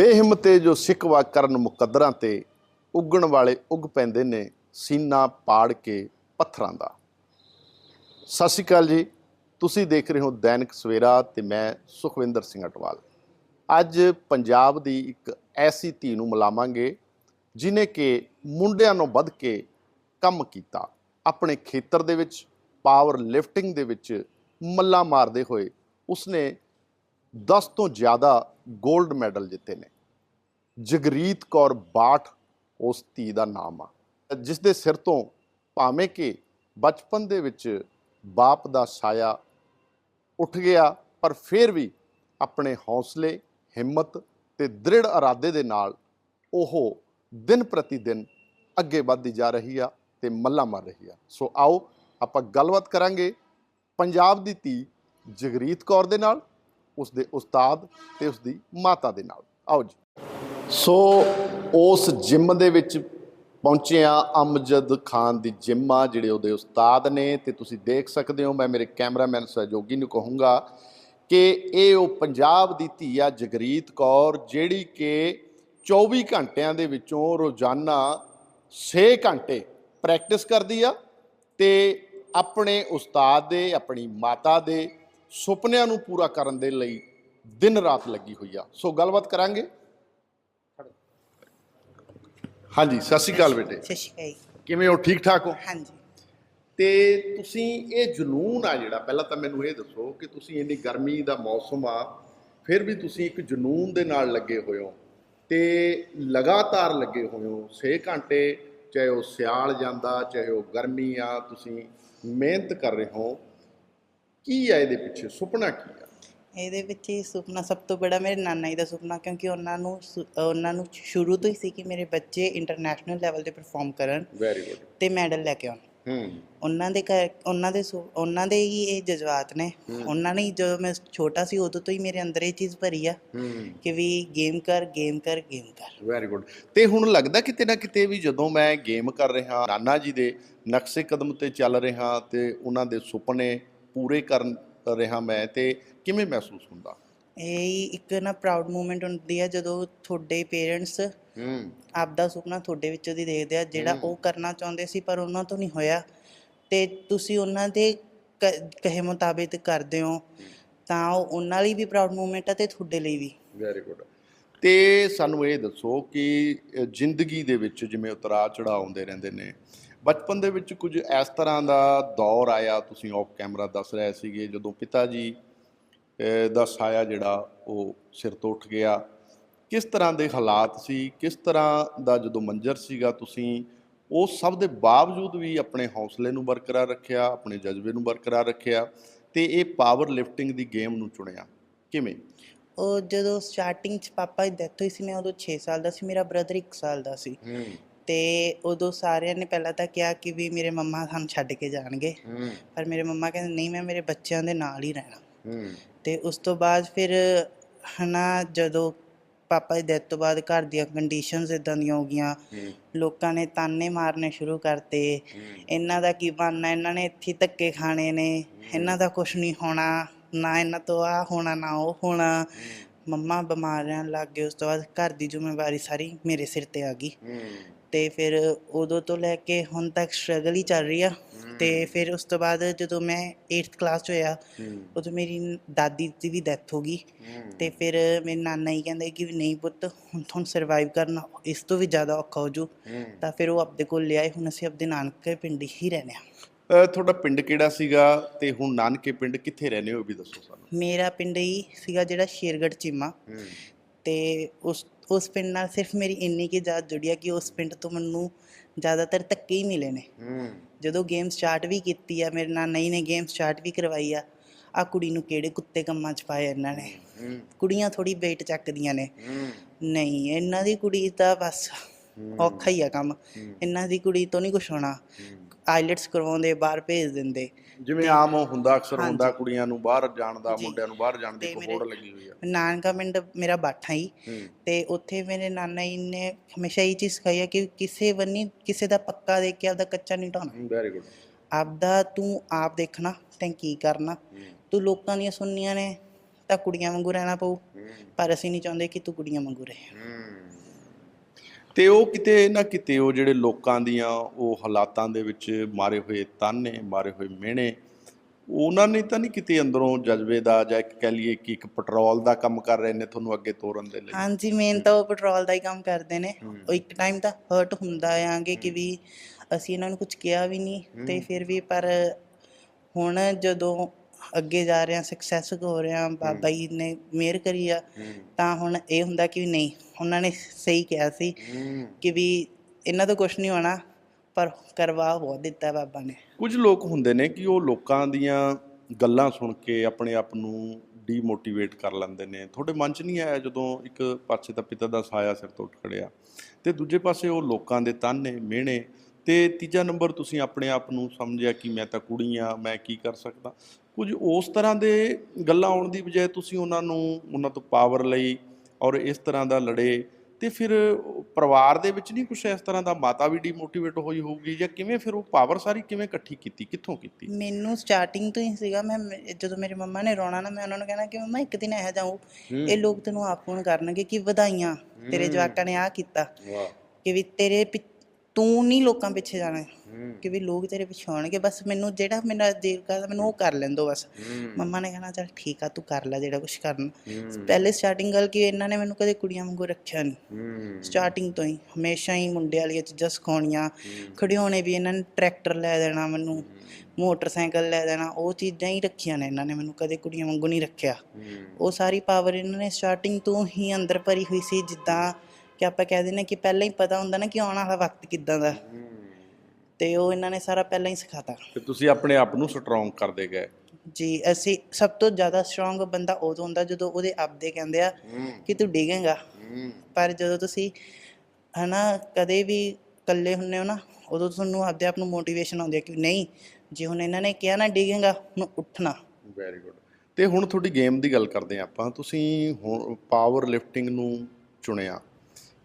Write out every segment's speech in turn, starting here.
ਬੇਹਿੰਮਤੇ ਜੋ ਸਿਕਵਾ ਕਰਨ ਮੁਕੱਦਰਾਂ ਤੇ ਉੱਗਣ ਵਾਲੇ ਉੱਗ ਪੈਂਦੇ ਨੇ ਸੀਨਾ ਪਾੜ ਕੇ ਪੱਥਰਾਂ ਦਾ। ਸਤਿ ਸ਼੍ਰੀ ਅਕਾਲ ਜੀ। ਤੁਸੀਂ ਦੇਖ ਰਹੇ ਹੋ ਦੈਨਿਕ ਸਵੇਰਾ ਤੇ ਮੈਂ ਸੁਖਵਿੰਦਰ ਸਿੰਘ ਅਟਵਾਲ। ਅੱਜ ਪੰਜਾਬ ਦੀ ਇੱਕ ਐਸੀ ਧੀ ਨੂੰ ਮਿਲਾਵਾਂਗੇ ਜਿਨੇ ਕਿ ਮੁੰਡਿਆਂ ਨੂੰ ਵੱਧ ਕੇ ਕੰਮ ਕੀਤਾ। ਆਪਣੇ ਖੇਤਰ ਦੇ ਵਿੱਚ ਪਾਵਰ ਲਿਫਟਿੰਗ ਦੇ ਵਿੱਚ ਮੱਲਾ ਮਾਰਦੇ ਹੋਏ ਉਸਨੇ 10 ਤੋਂ ਜ਼ਿਆਦਾ 골ਡ ਮੈਡਲ ਜਿੱਤੇ ਨੇ। ਜਗਰੀਤ ਕੌਰ ਬਾਠ ਉਸ ਧੀ ਦਾ ਨਾਮ ਆ। ਜਿਸ ਦੇ ਸਿਰ ਤੋਂ ਭਾਵੇਂ ਕਿ ਬਚਪਨ ਦੇ ਵਿੱਚ ਬਾਪ ਦਾ ਸਾਇਆ ਉੱਠ ਗਿਆ, ਪਰ ਫਿਰ ਵੀ ਆਪਣੇ ਹੌਸਲੇ, ਹਿੰਮਤ ਤੇ ਦ੍ਰਿੜ ਇਰਾਦੇ ਦੇ ਨਾਲ ਉਹ ਦਿਨ ਪ੍ਰਤੀ ਦਿਨ ਅੱਗੇ ਵੱਧਦੀ ਜਾ ਰਹੀ ਆ ਤੇ ਮੱਲਾ ਮਾਰ ਰਹੀ ਆ। ਸੋ ਆਓ ਆਪਾਂ ਗੱਲਬਾਤ ਕਰਾਂਗੇ ਪੰਜਾਬ ਦੀ ਧੀ ਜਗਰੀਤ ਕੌਰ ਦੇ ਨਾਲ। ਉਸ ਦੇ ਉਸਤਾਦ ਤੇ ਉਸ ਦੀ ਮਾਤਾ ਦੇ ਨਾਲ। ਆਓ ਜੀ। ਸੋ ਉਸ ਜਿਮ ਦੇ ਵਿੱਚ ਪਹੁੰਚੇ ਆ ਅਮਜਦ ਖਾਨ ਦੀ ਜਿਮ ਆ, ਜਿਹੜੇ ਉਹਦੇ ਉਸਤਾਦ ਨੇ ਤੇ ਤੁਸੀਂ ਦੇਖ ਸਕਦੇ ਹੋ, ਮੈਂ ਮੇਰੇ ਕੈਮਰਾਮੈਨ ਸਹਿਯੋਗੀ ਨੂੰ ਕਹੂੰਗਾ ਕਿ ਇਹ ਉਹ ਪੰਜਾਬ ਦੀ ਧੀ ਆ, ਜਗਰੀਤ ਕੌਰ, ਜਿਹੜੀ ਕਿ 24 ਘੰਟਿਆਂ ਦੇ ਵਿੱਚੋਂ ਰੋਜ਼ਾਨਾ 6 ਘੰਟੇ ਪ੍ਰੈਕਟਿਸ ਕਰਦੀ ਆ ਤੇ ਆਪਣੇ ਉਸਤਾਦ ਦੇ, ਆਪਣੀ ਮਾਤਾ ਦੇ ਸੁਪਨਿਆਂ ਨੂੰ ਪੂਰਾ ਕਰਨ ਦੇ ਲਈ ਦਿਨ ਰਾਤ ਲੱਗੀ ਹੋਈ ਆ। ਸੋ ਗੱਲਬਾਤ ਕਰਾਂਗੇ। ਹਾਂਜੀ ਸਤਿ ਸ਼੍ਰੀ ਅਕਾਲ ਬੇਟੇ। ਸਤਿ ਸ਼੍ਰੀ ਅਕਾਲ। ਕਿਵੇਂ ਹੋ? ਠੀਕ ਠਾਕ ਹੋ? ਹਾਂਜੀ। ਤੇ ਤੁਸੀਂ ਇਹ ਜਨੂਨ ਆ ਜਿਹੜਾ ਪਹਿਲਾਂ ਤਾਂ ਮੈਨੂੰ ਇਹ ਦੱਸੋ ਕਿ ਤੁਸੀਂ ਇੰਨੀ ਗਰਮੀ ਦਾ ਮੌਸਮ ਆ ਫਿਰ ਵੀ ਤੁਸੀਂ ਇੱਕ ਜਨੂਨ ਦੇ ਨਾਲ ਲੱਗੇ ਹੋਏ ਹੋ ਤੇ ਲਗਾਤਾਰ ਲੱਗੇ ਹੋਏ ਹੋ। 6 ਘੰਟੇ ਚਾਹੇ ਉਹ ਸਿਆਲ ਜਾਂਦਾ ਚਾਹੇ ਉਹ ਗਰਮੀ ਆ ਤੁਸੀਂ ਮਿਹਨਤ ਕਰ ਰਹੇ ਹੋ। ਕੀ ਆ ਇਹਦੇ ਪਿੱਛੇ? ਸੁਪਨਾ ਕੀ ਆ? ਇਹਦੇ ਵਿੱਚ ਇਹ ਸੁਪਨਾ ਸਭ ਤੋਂ ਬੜਾ ਮੇਰੇ ਨਾਨਾ ਜੀ ਦਾ ਸੁਪਨਾ ਕਿਉਂਕਿ ਉਹਨਾਂ ਨੂੰ ਸੁ- ਉਹਨਾਂ ਨੂੰ ਸ਼ੁਰੂ ਤੋਂ ਹੀ ਸੀ ਕਿ ਮੇਰੇ ਬੱਚੇ ਇੰਟਰਨੈਸ਼ਨਲ ਲੈਵਲ ਤੇ ਪਰਫਾਰਮ ਕਰਨ ਵੈਰੀ ਗੁੱਡ ਤੇ ਮੈਡਲ ਲੈ ਕੇ ਆਉਣ। ਹੂੰ। ਉਹਨਾਂ ਦੇ ਘਰ- ਉਹਨਾਂ ਦੇ ਸੁ- ਉਹਨਾਂ ਦੇ ਹੀ ਇਹ ਜਜ਼ਬਾਤ ਨੇ। ਉਹਨਾਂ ਨੇ ਹੀ ਜਦੋਂ ਮੈਂ ਛੋਟਾ ਸੀ ਉਦੋਂ ਤੋਂ ਹੀ ਮੇਰੇ ਅੰਦਰ ਇਹ ਚੀਜ਼ ਭਰੀ ਆ ਹੂੰ। ਕਿ ਵੀ ਗੇਮ ਕਰ ਗੇਮ ਕਰ ਗੇਮ ਕਰ। ਵੈਰੀ ਗੁੱਡ ਤੇ ਹੁਣ ਲੱਗਦਾ ਕਿਤੇ ਨਾ ਕਿਤੇ ਵੀ ਜਦੋਂ ਮੈਂ ਗੇਮ ਕਰ ਰਿਹਾ ਨਾਨਾ ਜੀ ਦੇ ਨਕਸ਼ੇ ਕਦਮ ਤੇ ਚੱਲ ਰਿਹਾ ਤੇ ਉਹਨਾਂ ਦੇ ਸੁਪਨੇ ਪੂਰੇ ਕਰਨ ਰਿਹਾ ਮੈਂ ਤੇ ਕਿਵੇਂ ਮਹਿਸੂਸ ਹੁੰਦਾ? ਇਹ ਹੀ ਇੱਕ ਨਾ ਪ੍ਰਾਊਡ ਮੂਮੈਂਟ ਹੁੰਦੀ ਆ ਜਦੋਂ ਤੁਹਾਡੇ ਪੇਰੈਂਟਸ ਹੂੰ। ਆਪਦਾ ਸੁਪਨਾ ਤੁਹਾਡੇ ਵਿੱਚੋਂ ਦੀ ਦੇਖਦੇ ਆ ਜਿਹੜਾ ਉਹ ਕਰਨਾ ਚਾਹੁੰਦੇ ਸੀ ਪਰ ਉਹਨਾਂ ਤੋਂ ਨਹੀਂ ਹੋਇਆ। ਤੇ ਤੁਸੀਂ ਉਹਨਾਂ ਦੇ ਕਹੇ ਮੁਤਾਬਿਕ ਕਰਦੇ ਹੋ। ਤਾਂ ਉਹ ਉਹਨਾਂ ਲਈ ਵੀ ਪ੍ਰਾਊਡ ਮੂਮੈਂਟ ਆ ਤੇ ਤੁਹਾਡੇ ਲਈ ਵੀ। ਵੈਰੀ ਗੁੱਡ ਤੇ ਸਾਨੂੰ ਇਹ ਦੱਸੋ ਕਿ ਜ਼ਿੰਦਗੀ ਦੇ ਵਿੱਚ ਜਿਵੇਂ ਉਤਰਾਅ ਚੜਾਅ ਆਉਂਦੇ ਰਹਿੰਦੇ ਨੇ ਬਚਪਨ ਦੇ ਵਿੱਚ ਕੁਝ ਇਸ ਤਰ੍ਹਾਂ ਦਾ ਦੌਰ ਆਇਆ ਤੁਸੀਂ ਆਫ ਕੈਮਰਾ ਦੱਸ ਰਹੇ ਸੀਗੇ ਜਦੋਂ ਪਿਤਾ ਜੀ ਦਾ ਸਾਇਆ ਜਿਹੜਾ ਉਹ ਸਿਰ ਤੋਂ ਉੱਠ ਗਿਆ। ਕਿਸ ਤਰ੍ਹਾਂ ਦੇ ਹਾਲਾਤ ਸੀ? ਕਿਸ ਤਰ੍ਹਾਂ ਦਾ ਜਦੋਂ ਮੰਜ਼ਰ ਸੀਗਾ ਤੁਸੀਂ ਉਹ ਸਭ ਦੇ ਬਾਵਜੂਦ ਵੀ ਆਪਣੇ ਹੌਸਲੇ ਨੂੰ ਬਰਕਰਾਰ ਰੱਖਿਆ ਆਪਣੇ ਜਜ਼ਬੇ ਨੂੰ ਬਰਕਰਾਰ ਰੱਖਿਆ ਤੇ ਇਹ ਪਾਵਰ ਲਿਫਟਿੰਗ ਦੀ ਗੇਮ ਨੂੰ ਚੁਣਿਆ? ਕਿਵੇਂ? ਉਹ ਜਦੋਂ ਸਟਾਰਟਿੰਗ ਚ ਪਾਪਾ ਦੀ ਡੈਥ ਹੋਈ ਸੀ ਮੈਂ ਉਦੋਂ 6 ਸਾਲ ਦਾ ਸੀ ਮੇਰਾ ਬ੍ਰਦਰ 1 ਸਾਲ ਦਾ ਸੀ। ਤੇ ਉਦੋਂ ਸਾਰਿਆਂ ਨੇ ਪਹਿਲਾਂ ਤਾਂ ਕਿਹਾ ਕਿ ਵੀ ਮੇਰੇ ਮੰਮਾ ਸਾਨੂੰ ਛੱਡ ਕੇ ਜਾਣਗੇ। ਪਰ ਮੇਰੇ ਮੰਮਾ ਕਹਿੰਦੇ ਨਹੀਂ ਮੈਂ ਮੇਰੇ ਬੱਚਿਆਂ ਦੇ ਨਾਲ ਹੀ ਰਹਿਣਾ। ਤੇ ਉਸ ਤੋਂ ਬਾਅਦ ਫਿਰ ਹਨਾ ਜਦੋਂ ਪਾਪਾ ਦੀ ਡੈਥ ਤੋਂ ਬਾਅਦ ਘਰ ਦੀਆਂ ਕੰਡੀਸ਼ਨਸ ਇਦਾਂ ਦੀਆਂ ਹੋ ਗਈਆਂ ਲੋਕਾਂ ਨੇ ਤਾਨੇ ਮਾਰਨੇ ਸ਼ੁਰੂ ਕਰਤੇ। ਇਹਨਾਂ ਦਾ ਕੀ ਬਣਨਾ ਇਹਨਾਂ ਨੇ ਇੱਥੇ ਧੱਕੇ ਖਾਣੇ ਨੇ। ਇਹਨਾਂ ਦਾ ਕੁਝ ਨਹੀਂ ਹੋਣਾ ਨਾ ਇਹਨਾਂ ਤੋਂ ਆ ਹੋਣਾ ਨਾ ਉਹ ਹੋਣਾ। ਮੰਮਾ ਬਿਮਾਰ ਰਹਿਣ ਲੱਗ ਗਏ ਉਸ ਤੋਂ ਬਾਅਦ ਘਰ ਦੀ ਜ਼ਿੰਮੇਵਾਰੀ ਸਾਰੀ ਮੇਰੇ ਸਿਰ ਤੇ ਆ ਗਈ। ਤੇ ਫਿਰ ਉਦੋਂ ਤੋਂ ਲੈ ਕੇ ਹੁਣ ਤੱਕ ਸਟਰਗਲ ਹੀ ਚੱਲ ਰਹੀ ਆ। ਤੇ ਫਿਰ ਉਸ ਤੋਂ ਬਾਅਦ ਜਦੋਂ ਮੈਂ 8th ਕਲਾਸ 'ਚ ਹੋਇਆ ਉਦੋਂ ਮੇਰੀ ਦਾਦੀ ਦੀ ਵੀ ਡੈਥ ਹੋ ਗਈ। ਤੇ ਫਿਰ ਮੇਰੇ ਨਾਨਾ ਹੀ ਕਹਿੰਦੇ ਕਿ ਨਹੀਂ ਪੁੱਤ ਹੁਣ ਤੁਹਾਨੂੰ ਸਰਵਾਈਵ ਕਰਨਾ ਇਸ ਤੋਂ ਵੀ ਜ਼ਿਆਦਾ ਔਖਾ ਹੋ। ਜੂ ਤਾਂ ਫਿਰ ਉਹ ਆਪਦੇ ਕੋਲ ਲਿਆਏ ਹੁਣ ਅਸੀਂ ਆਪਦੇ ਨਾਨਕੇ ਪਿੰਡ ਹੀ ਰਹਿੰਦੇ ਅ, ਤੁਹਾਡਾ ਪਿੰਡ ਕਿਹੜਾ ਸੀਗਾ ਤੇ ਹੁਣ ਨਾਨਕੇ ਪਿੰਡ ਕਿੱਥੇ ਰਹਿੰਦੇ ਹੋ ਵੀ ਦੱਸੋ ਸਾਨੂੰ। ਮੇਰਾ ਪਿੰਡ ਹੀ ਸੀਗਾ ਜਿਹੜਾ ਸ਼ੇਰਗੜ੍ਹ ਚੀਮਾ। ਤੇ ਉਸ ਉਸ ਪਿੰਡ ਨਾਲ ਸਿਰਫ ਮੇਰੀ ਇੰਨੀ ਕੀ ਯਾਦ ਜੁੜੀ ਆ ਕਿ ਉਸ ਪਿੰਡ ਤੋਂ ਮੈਨੂੰ ਜ਼ਿਆਦਾਤਰ ਧੱਕੇ ਹੀ ਮਿਲੇ ਨੇ। ਹੂੰ। ਜਦੋਂ ਗੇਮ ਸਟਾਰਟ ਵੀ ਕੀਤੀ ਆ ਮੇਰੇ ਨਾਲ ਨਈ ਨੇ ਗੇਮ ਸਟਾਰਟ ਵੀ ਕਰਵਾਈ ਆ ਆ ਕੁੜੀ ਨੂੰ ਕਿਹੜੇ ਕੁੱਤੇ ਕੰਮਾਂ 'ਚ ਪਾਇਆ ਇਹਨਾਂ ਨੇ? ਹੂੰ। ਕੁੜੀਆਂ ਥੋੜੀ ਵੇਟ ਚੱਕਦੀਆਂ ਨੇ। ਹੂੰ। ਨਹੀਂ ਇਹਨਾਂ ਦੀ ਕੁੜੀ ਤਾਂ ਬਸ ਔਖਾ ਹੀ ਆ ਕੰਮ। ਇਹਨਾਂ ਦੀ ਕੁੜੀ ਤੋਂ ਨਹੀਂ ਕੁਛ ਹੋਣਾ। ਆਈਲੈਟਸ ਕਰਵਾਉਂਦੇ ਬਾਹਰ ਭੇਜ ਦਿੰਦੇ। ਜਿਵੇਂ ਆਮ ਹੁੰਦਾ ਅਕਸਰ। ਹੁੰਦਾ ਕੁੜੀਆਂ ਨੂੰ ਬਾਹਰ ਜਾਣ ਦਾ। ਮੁੰਡਿਆਂ ਨੂੰ ਬਾਹਰ ਜਾਣ ਦੀ ਤੇ ਇੱਕ ਮੇਰੇ- ਹੋੜ ਲੱਗੀ ਹੋਈ ਆ। ਨਾਨਕਾ ਪਿੰਡ ਮੇਰਾ ਬਾਠਾ ਹੀ। ਤੇ ਉੱਥੇ ਮੇਰੇ ਨਾਨਾ ਜੀ ਨੇ ਹਮੇਸ਼ਾ ਇਹ ਚੀਜ਼ ਸਿਖਾਈ ਹੈ ਕਿ ਕਿਸੇ ਬੰਨੀ ਕਿਸੇ ਦਾ ਪੱਕਾ ਦੇਖ ਕੇ ਆਪਦਾ ਕੱਚਾ ਨਹੀਂ ਢਾਉਣਾ ਵੈਰੀ ਗੁੱਡ ਆਪਦਾ ਤੂੰ ਆਪ ਦੇਖਣਾ ਤੈਂ ਕੀ ਕਰਨਾ। ਤੂੰ ਲੋਕਾਂ ਦੀਆਂ ਸੁਣਨੀਆਂ ਨੇ ਤਾਂ ਕੁੜੀਆਂ ਵਾਂਗੂ ਰਹਿਣਾ ਪਊ। ਪਰ ਅਸੀਂ ਨਹੀਂ ਚਾਹੁੰਦੇ ਕਿ ਤੂੰ ਕੁੜੀਆਂ ਵਾਂਗੂ ਰਹੇ। ਤੇ ਉਹ ਕਿਤੇ ਨਾ ਕਿਤੇ ਉਹ ਜਿਹੜੇ ਲੋਕਾਂ ਦੀਆਂ ਉਹ ਹਾਲਾਤਾਂ ਦੇ ਵਿੱਚ ਮਾਰੇ ਹੋਏ ਤਾਨੇ ਮਾਰੇ ਹੋਏ ਮਿਹਣੇ ਉਹਨਾਂ ਨੇ ਤਾਂ ਨਹੀਂ ਕਿਤੇ ਅੰਦਰੋਂ ਜਜ਼ਬੇ ਦਾ ਜਾਂ ਇੱਕ ਕਹਿ ਲਈਏ ਕਿ ਇੱਕ ਪੈਟਰੋਲ ਦਾ ਕੰਮ ਕਰ ਰਹੇ ਨੇ ਤੁਹਾਨੂੰ ਅੱਗੇ ਤੋਰਨ ਦੇ ਲਈ? ਹਾਂਜੀ ਮੇਨ ਤਾਂ ਉਹ ਪੈਟਰੋਲ ਦਾ ਹੀ ਕੰਮ ਕਰਦੇ ਨੇ। ਉਹ ਇੱਕ ਟਾਈਮ ਤਾਂ ਹਰਟ ਹੁੰਦਾ ਆਂਗੇ ਕਿ ਵੀ ਅਸੀਂ ਇਹਨਾਂ ਨੂੰ ਕੁਝ ਕਿਹਾ ਵੀ ਨਹੀਂ ਤੇ ਫਿਰ ਵੀ ਪਰ ਹੁਣ ਜਦੋਂ ਅੱਗੇ ਜਾ ਰਹੇ ਹਾਂ ਸਕਸੈਸ ਹੋ ਰਹੇ ਹਾਂ। ਬਾਬਾ ਜੀ ਨੇ ਮਿਹਰ ਕਰੀ ਆ ਤਾਂ ਹੁਣ ਇਹ ਹੁੰਦਾ ਕਿ ਨਹੀਂ ਉਹਨਾਂ ਨੇ ਸਹੀ ਕਿਹਾ ਸੀ ਕਿ ਵੀ ਇਹਨਾਂ ਤੋਂ ਕੁਝ ਨਹੀਂ ਹੋਣਾ ਪਰ ਕਰਵਾ ਬਹੁਤ ਦਿੱਤਾ ਬਾਬਾ ਨੇ। ਕੁਝ ਲੋਕ ਹੁੰਦੇ ਨੇ ਕਿ ਉਹ ਲੋਕਾਂ ਦੀਆਂ ਗੱਲਾਂ ਸੁਣ ਕੇ ਆਪਣੇ ਆਪ ਨੂੰ ਡੀਮੋਟੀਵੇਟ ਕਰ ਲੈਂਦੇ ਨੇ। ਤੁਹਾਡੇ ਮਨ 'ਚ ਨਹੀਂ ਆਇਆ ਜਦੋਂ ਇੱਕ ਪਾਸੇ ਤਾਂ ਪਿਤਾ ਦਾ ਸਾਇਆ ਸਿਰ ਤੋਂ ਉੱਠ ਖੜਿਆ? ਤੇ ਦੂਜੇ ਪਾਸੇ ਉਹ ਲੋਕਾਂ ਦੇ ਤਾਨੇ ਮਿਹਣੇ ਤੇ ਤੀਜਾ ਨੰਬਰ ਤੁਸੀਂ ਆਪਣੇ ਆਪ ਨੂੰ ਸਮਝਿਆ ਕਿ ਮੈਂ ਤਾਂ ਕੁੜੀ ਆ ਮੈਂ ਕੀ ਕਰ ਸਕਦਾ? ਕੁਝ ਉਸ ਤਰ੍ਹਾਂ ਦੇ ਗੱਲਾਂ ਆਉਣ ਦੀ ਬਜਾਏ ਤੁਸੀਂ ਉਹਨਾਂ ਨੂੰ ਉਹਨਾਂ ਤੋਂ ਪਾਵਰ ਲਈ ਔਰ ਇਸ ਤਰ੍ਹਾਂ ਦਾ ਲੜੇ ਤੇ ਫਿਰ ਪਰਿਵਾਰ ਦੇ ਵਿੱਚ ਨਹੀਂ ਕੁਝ ਇਸ ਤਰ੍ਹਾਂ ਦਾ ਮਾਤਾ ਵੀ ਡੀਮੋਟੀਵੇਟ ਹੋਈ ਹੋਊਗੀ ਜਾਂ ਕਿਵੇਂ ਫਿਰ ਉਹ ਪਾਵਰ ਸਾਰੀ ਕਿਵੇਂ ਇਕੱਠੀ ਕੀਤੀ ਕਿੱਥੋਂ ਕੀਤੀ? ਮੈਨੂੰ ਸਟਾਰਟਿੰਗ ਤੋਂ ਹੀ ਸੀਗਾ ਮੈਂ ਜਦੋਂ ਮੇਰੇ ਮੰਮਾ ਨੇ ਰੋਣਾ ਨਾ ਮੈਂ ਉਹਨਾਂ ਨੂੰ ਕਹਿਣਾ ਕਿ ਮੰਮਾ ਇੱਕ ਦਿਨ ਇਹੋ ਜਾਊ ਇਹ ਲੋਕ ਤੈਨੂੰ ਆਪ ਫੋਨ ਕਰਨਗੇ ਕਿ ਵਧਾਈਆਂ ਤੇਰੇ ਜਵਾਕਾਂ ਨੇ ਆਹ ਕੀਤਾ ਕਿ ਵੀ ਤੇਰੇ ਤੂੰ ਨਹੀਂ ਲੋਕਾਂ ਪਿੱਛੇ ਜਾਣਾ। ਕਿ ਵੀ ਲੋਕ ਤੇਰੇ ਪਿੱਛੇ ਆਉਣਗੇ ਬਸ ਮੈਨੂੰ ਜਿਹੜਾ ਮੇਰਾ ਦਿਲ ਕਰਦਾ ਮੈਨੂੰ ਉਹ ਕਰ ਲੈਣ ਦੋ ਬਸ। ਮੰਮਾ ਨੇ ਕਹਿਣਾ ਚਲ ਠੀਕ ਆ ਤੂੰ ਕਰ ਲੈ ਜਿਹੜਾ ਕੁਝ ਕਰਨਾ। ਪਹਿਲੇ ਸਟਾਰਟਿੰਗ ਗੱਲ ਕਿ ਇਹਨਾਂ ਨੇ ਮੈਨੂੰ ਕਦੇ ਕੁੜੀਆਂ ਵਾਂਗੂ ਰੱਖਿਆ ਨਹੀਂ ਸਟਾਰਟਿੰਗ ਤੋਂ ਹੀ ਹਮੇਸ਼ਾ ਹੀ ਮੁੰਡੇ ਵਾਲੀਆਂ ਚੀਜ਼ਾਂ ਸਿਖਾਉਣੀਆਂ। ਖਿਡੌਣੇ ਵੀ ਇਹਨਾਂ ਨੇ ਟਰੈਕਟਰ ਲੈ ਦੇਣਾ ਮੈਨੂੰ ਮੋਟਰਸਾਈਕਲ ਲੈ ਦੇਣਾ ਉਹ ਚੀਜ਼ਾਂ ਹੀ ਰੱਖੀਆਂ ਨੇ ਇਹਨਾਂ ਨੇ ਮੈਨੂੰ ਕਦੇ ਕੁੜੀਆਂ ਵਾਂਗੂ ਨਹੀਂ ਰੱਖਿਆ। ਉਹ ਸਾਰੀ ਪਾਵਰ ਇਹਨਾਂ ਨੇ ਸਟਾਰਟਿੰਗ ਤੋਂ ਹੀ ਅੰਦਰ ਭਰੀ ਹੋਈ ਸੀ ਜਿੱਦਾਂ ਕਿ ਆਪਾਂ ਕਹਿ ਦਿੰਦੇ ਕਿ ਪਹਿਲਾਂ ਹੀ ਪਤਾ ਹੁੰਦਾ ਨਾ ਕਿ ਆਉਣ ਵਾਲਾ ਵਕਤ ਕਿੱਦਾਂ ਦਾ। ਤੇ ਉਹ ਇਹਨਾਂ ਨੇ ਸਾਰਾ ਪਹਿਲਾਂ ਹੀ ਸਿਖਾਤਾ। ਤੇ ਤੁਸੀਂ ਆਪਣੇ ਆਪ ਨੂੰ ਸਟਰੋਂਗ ਕਰਦੇ ਗਏ। ਜੀ ਅਸੀਂ ਸਭ ਤੋਂ ਜ਼ਿਆਦਾ ਸਟਰੋਂਗ ਬੰਦਾ ਉਦੋਂ ਹੁੰਦਾ ਜਦੋਂ ਉਹਦੇ ਆਪਦੇ ਕਹਿੰਦੇ ਆ ਕਿ ਤੂੰ ਡਿੱਗੇਗਾ। ਪਰ ਜਦੋਂ ਤੁਸੀਂ ਹਨਾ ਕਦੇ ਵੀ ਇਕੱਲੇ ਹੁੰਨੇ ਹੋ ਨਾ ਉਦੋਂ ਤੁਹਾਨੂੰ ਆਪਦੇ ਆਪ ਨੂੰ ਮੋਟੀਵੇਸ਼ਨ ਆਉਂਦੀ ਹੈ ਕਿ ਨਹੀਂ ਜੇ ਹੁਣ ਇਹਨਾਂ ਨੇ ਕਿਹਾ ਨਾ ਡਿੱਗੇਗਾ ਹੁਣ ਉੱਠਣਾ। ਵੈਰੀ ਗੁੱਡ ਤੇ ਹੁਣ ਤੁਹਾਡੀ ਗੇਮ ਦੀ ਗੱਲ ਕਰਦੇ ਹਾਂ ਆਪਾਂ। ਤੁਸੀਂ ਹੁਣ ਪਾਵਰ ਲਿਫਟਿੰਗ ਨੂੰ ਚੁਣਿਆ।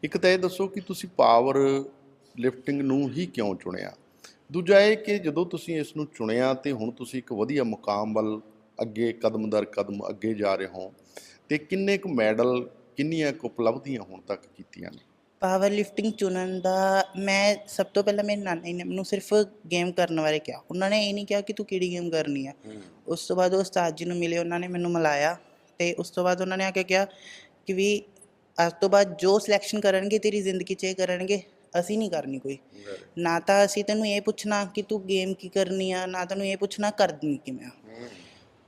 ਇੱਕ ਤਾਂ ਇਹ ਦੱਸੋ ਕਿ ਤੁਸੀਂ ਪਾਵਰ ਲਿਫਟਿੰਗ ਨੂੰ ਹੀ ਕਿਉਂ ਚੁਣਿਆ? ਦੂਜਾ ਇਹ ਕਿ ਜਦੋਂ ਤੁਸੀਂ ਇਸ ਨੂੰ ਚੁਣਿਆ ਤੇ ਹੁਣ ਤੁਸੀਂ ਇੱਕ ਵਧੀਆ ਮੁਕਾਮ ਵੱਲ ਅੱਗੇ ਕਦਮ ਦਰ ਕਦਮ ਅੱਗੇ ਜਾ ਰਹੇ ਹੋ ਤੇ ਕਿੰਨੇ ਕੁ ਮੈਡਲ ਕਿੰਨੀਆਂ ਕੁ ਉਪਲਬਧੀਆਂ ਹੁਣ ਤੱਕ ਕੀਤੀਆਂ ਨੇ? ਪਾਵਰ ਲਿਫਟਿੰਗ ਚੁਣਨ ਦਾ ਮੈਂ ਸਭ ਤੋਂ ਪਹਿਲਾਂ ਮੇਰੇ ਨਾਨਾ ਜੀ ਨੇ ਮੈਨੂੰ ਸਿਰਫ ਗੇਮ ਕਰਨ ਬਾਰੇ ਕਿਹਾ। ਉਹਨਾਂ ਨੇ ਇਹ ਨਹੀਂ ਕਿਹਾ ਕਿ ਤੂੰ ਕਿਹੜੀ ਗੇਮ ਕਰਨੀ ਆ। ਉਸ ਤੋਂ ਬਾਅਦ ਉਹ ਉਸਤਾਦ ਜੀ ਨੂੰ ਮਿਲੇ ਉਹਨਾਂ ਨੇ ਮੈਨੂੰ ਮਿਲਾਇਆ ਤੇ ਉਸ ਤੋਂ ਬਾਅਦ ਉਹਨਾਂ ਨੇ ਆ ਕੇ ਕਿਹਾ ਕਿ ਵੀ ਅੱਜ ਤੋਂ ਬਾਅਦ ਜੋ ਸਿਲੈਕਸ਼ਨ ਕਰਨਗੇ ਤੇਰੀ ਜ਼ਿੰਦਗੀ 'ਚ ਇਹ ਕਰਨਗੇ। ਅਸੀਂ ਨਹੀਂ ਕਰਨੀ ਕੋਈ। ਨਾ ਤਾਂ ਅਸੀਂ ਤੈਨੂੰ ਇਹ ਪੁੱਛਣਾ ਕਿ ਤੂੰ ਗੇਮ ਕੀ ਕਰਨੀ ਆ ਨਾ ਤੈਨੂੰ ਇਹ ਪੁੱਛਣਾ ਕਰਨੀ ਕਿਵੇਂ ਆ।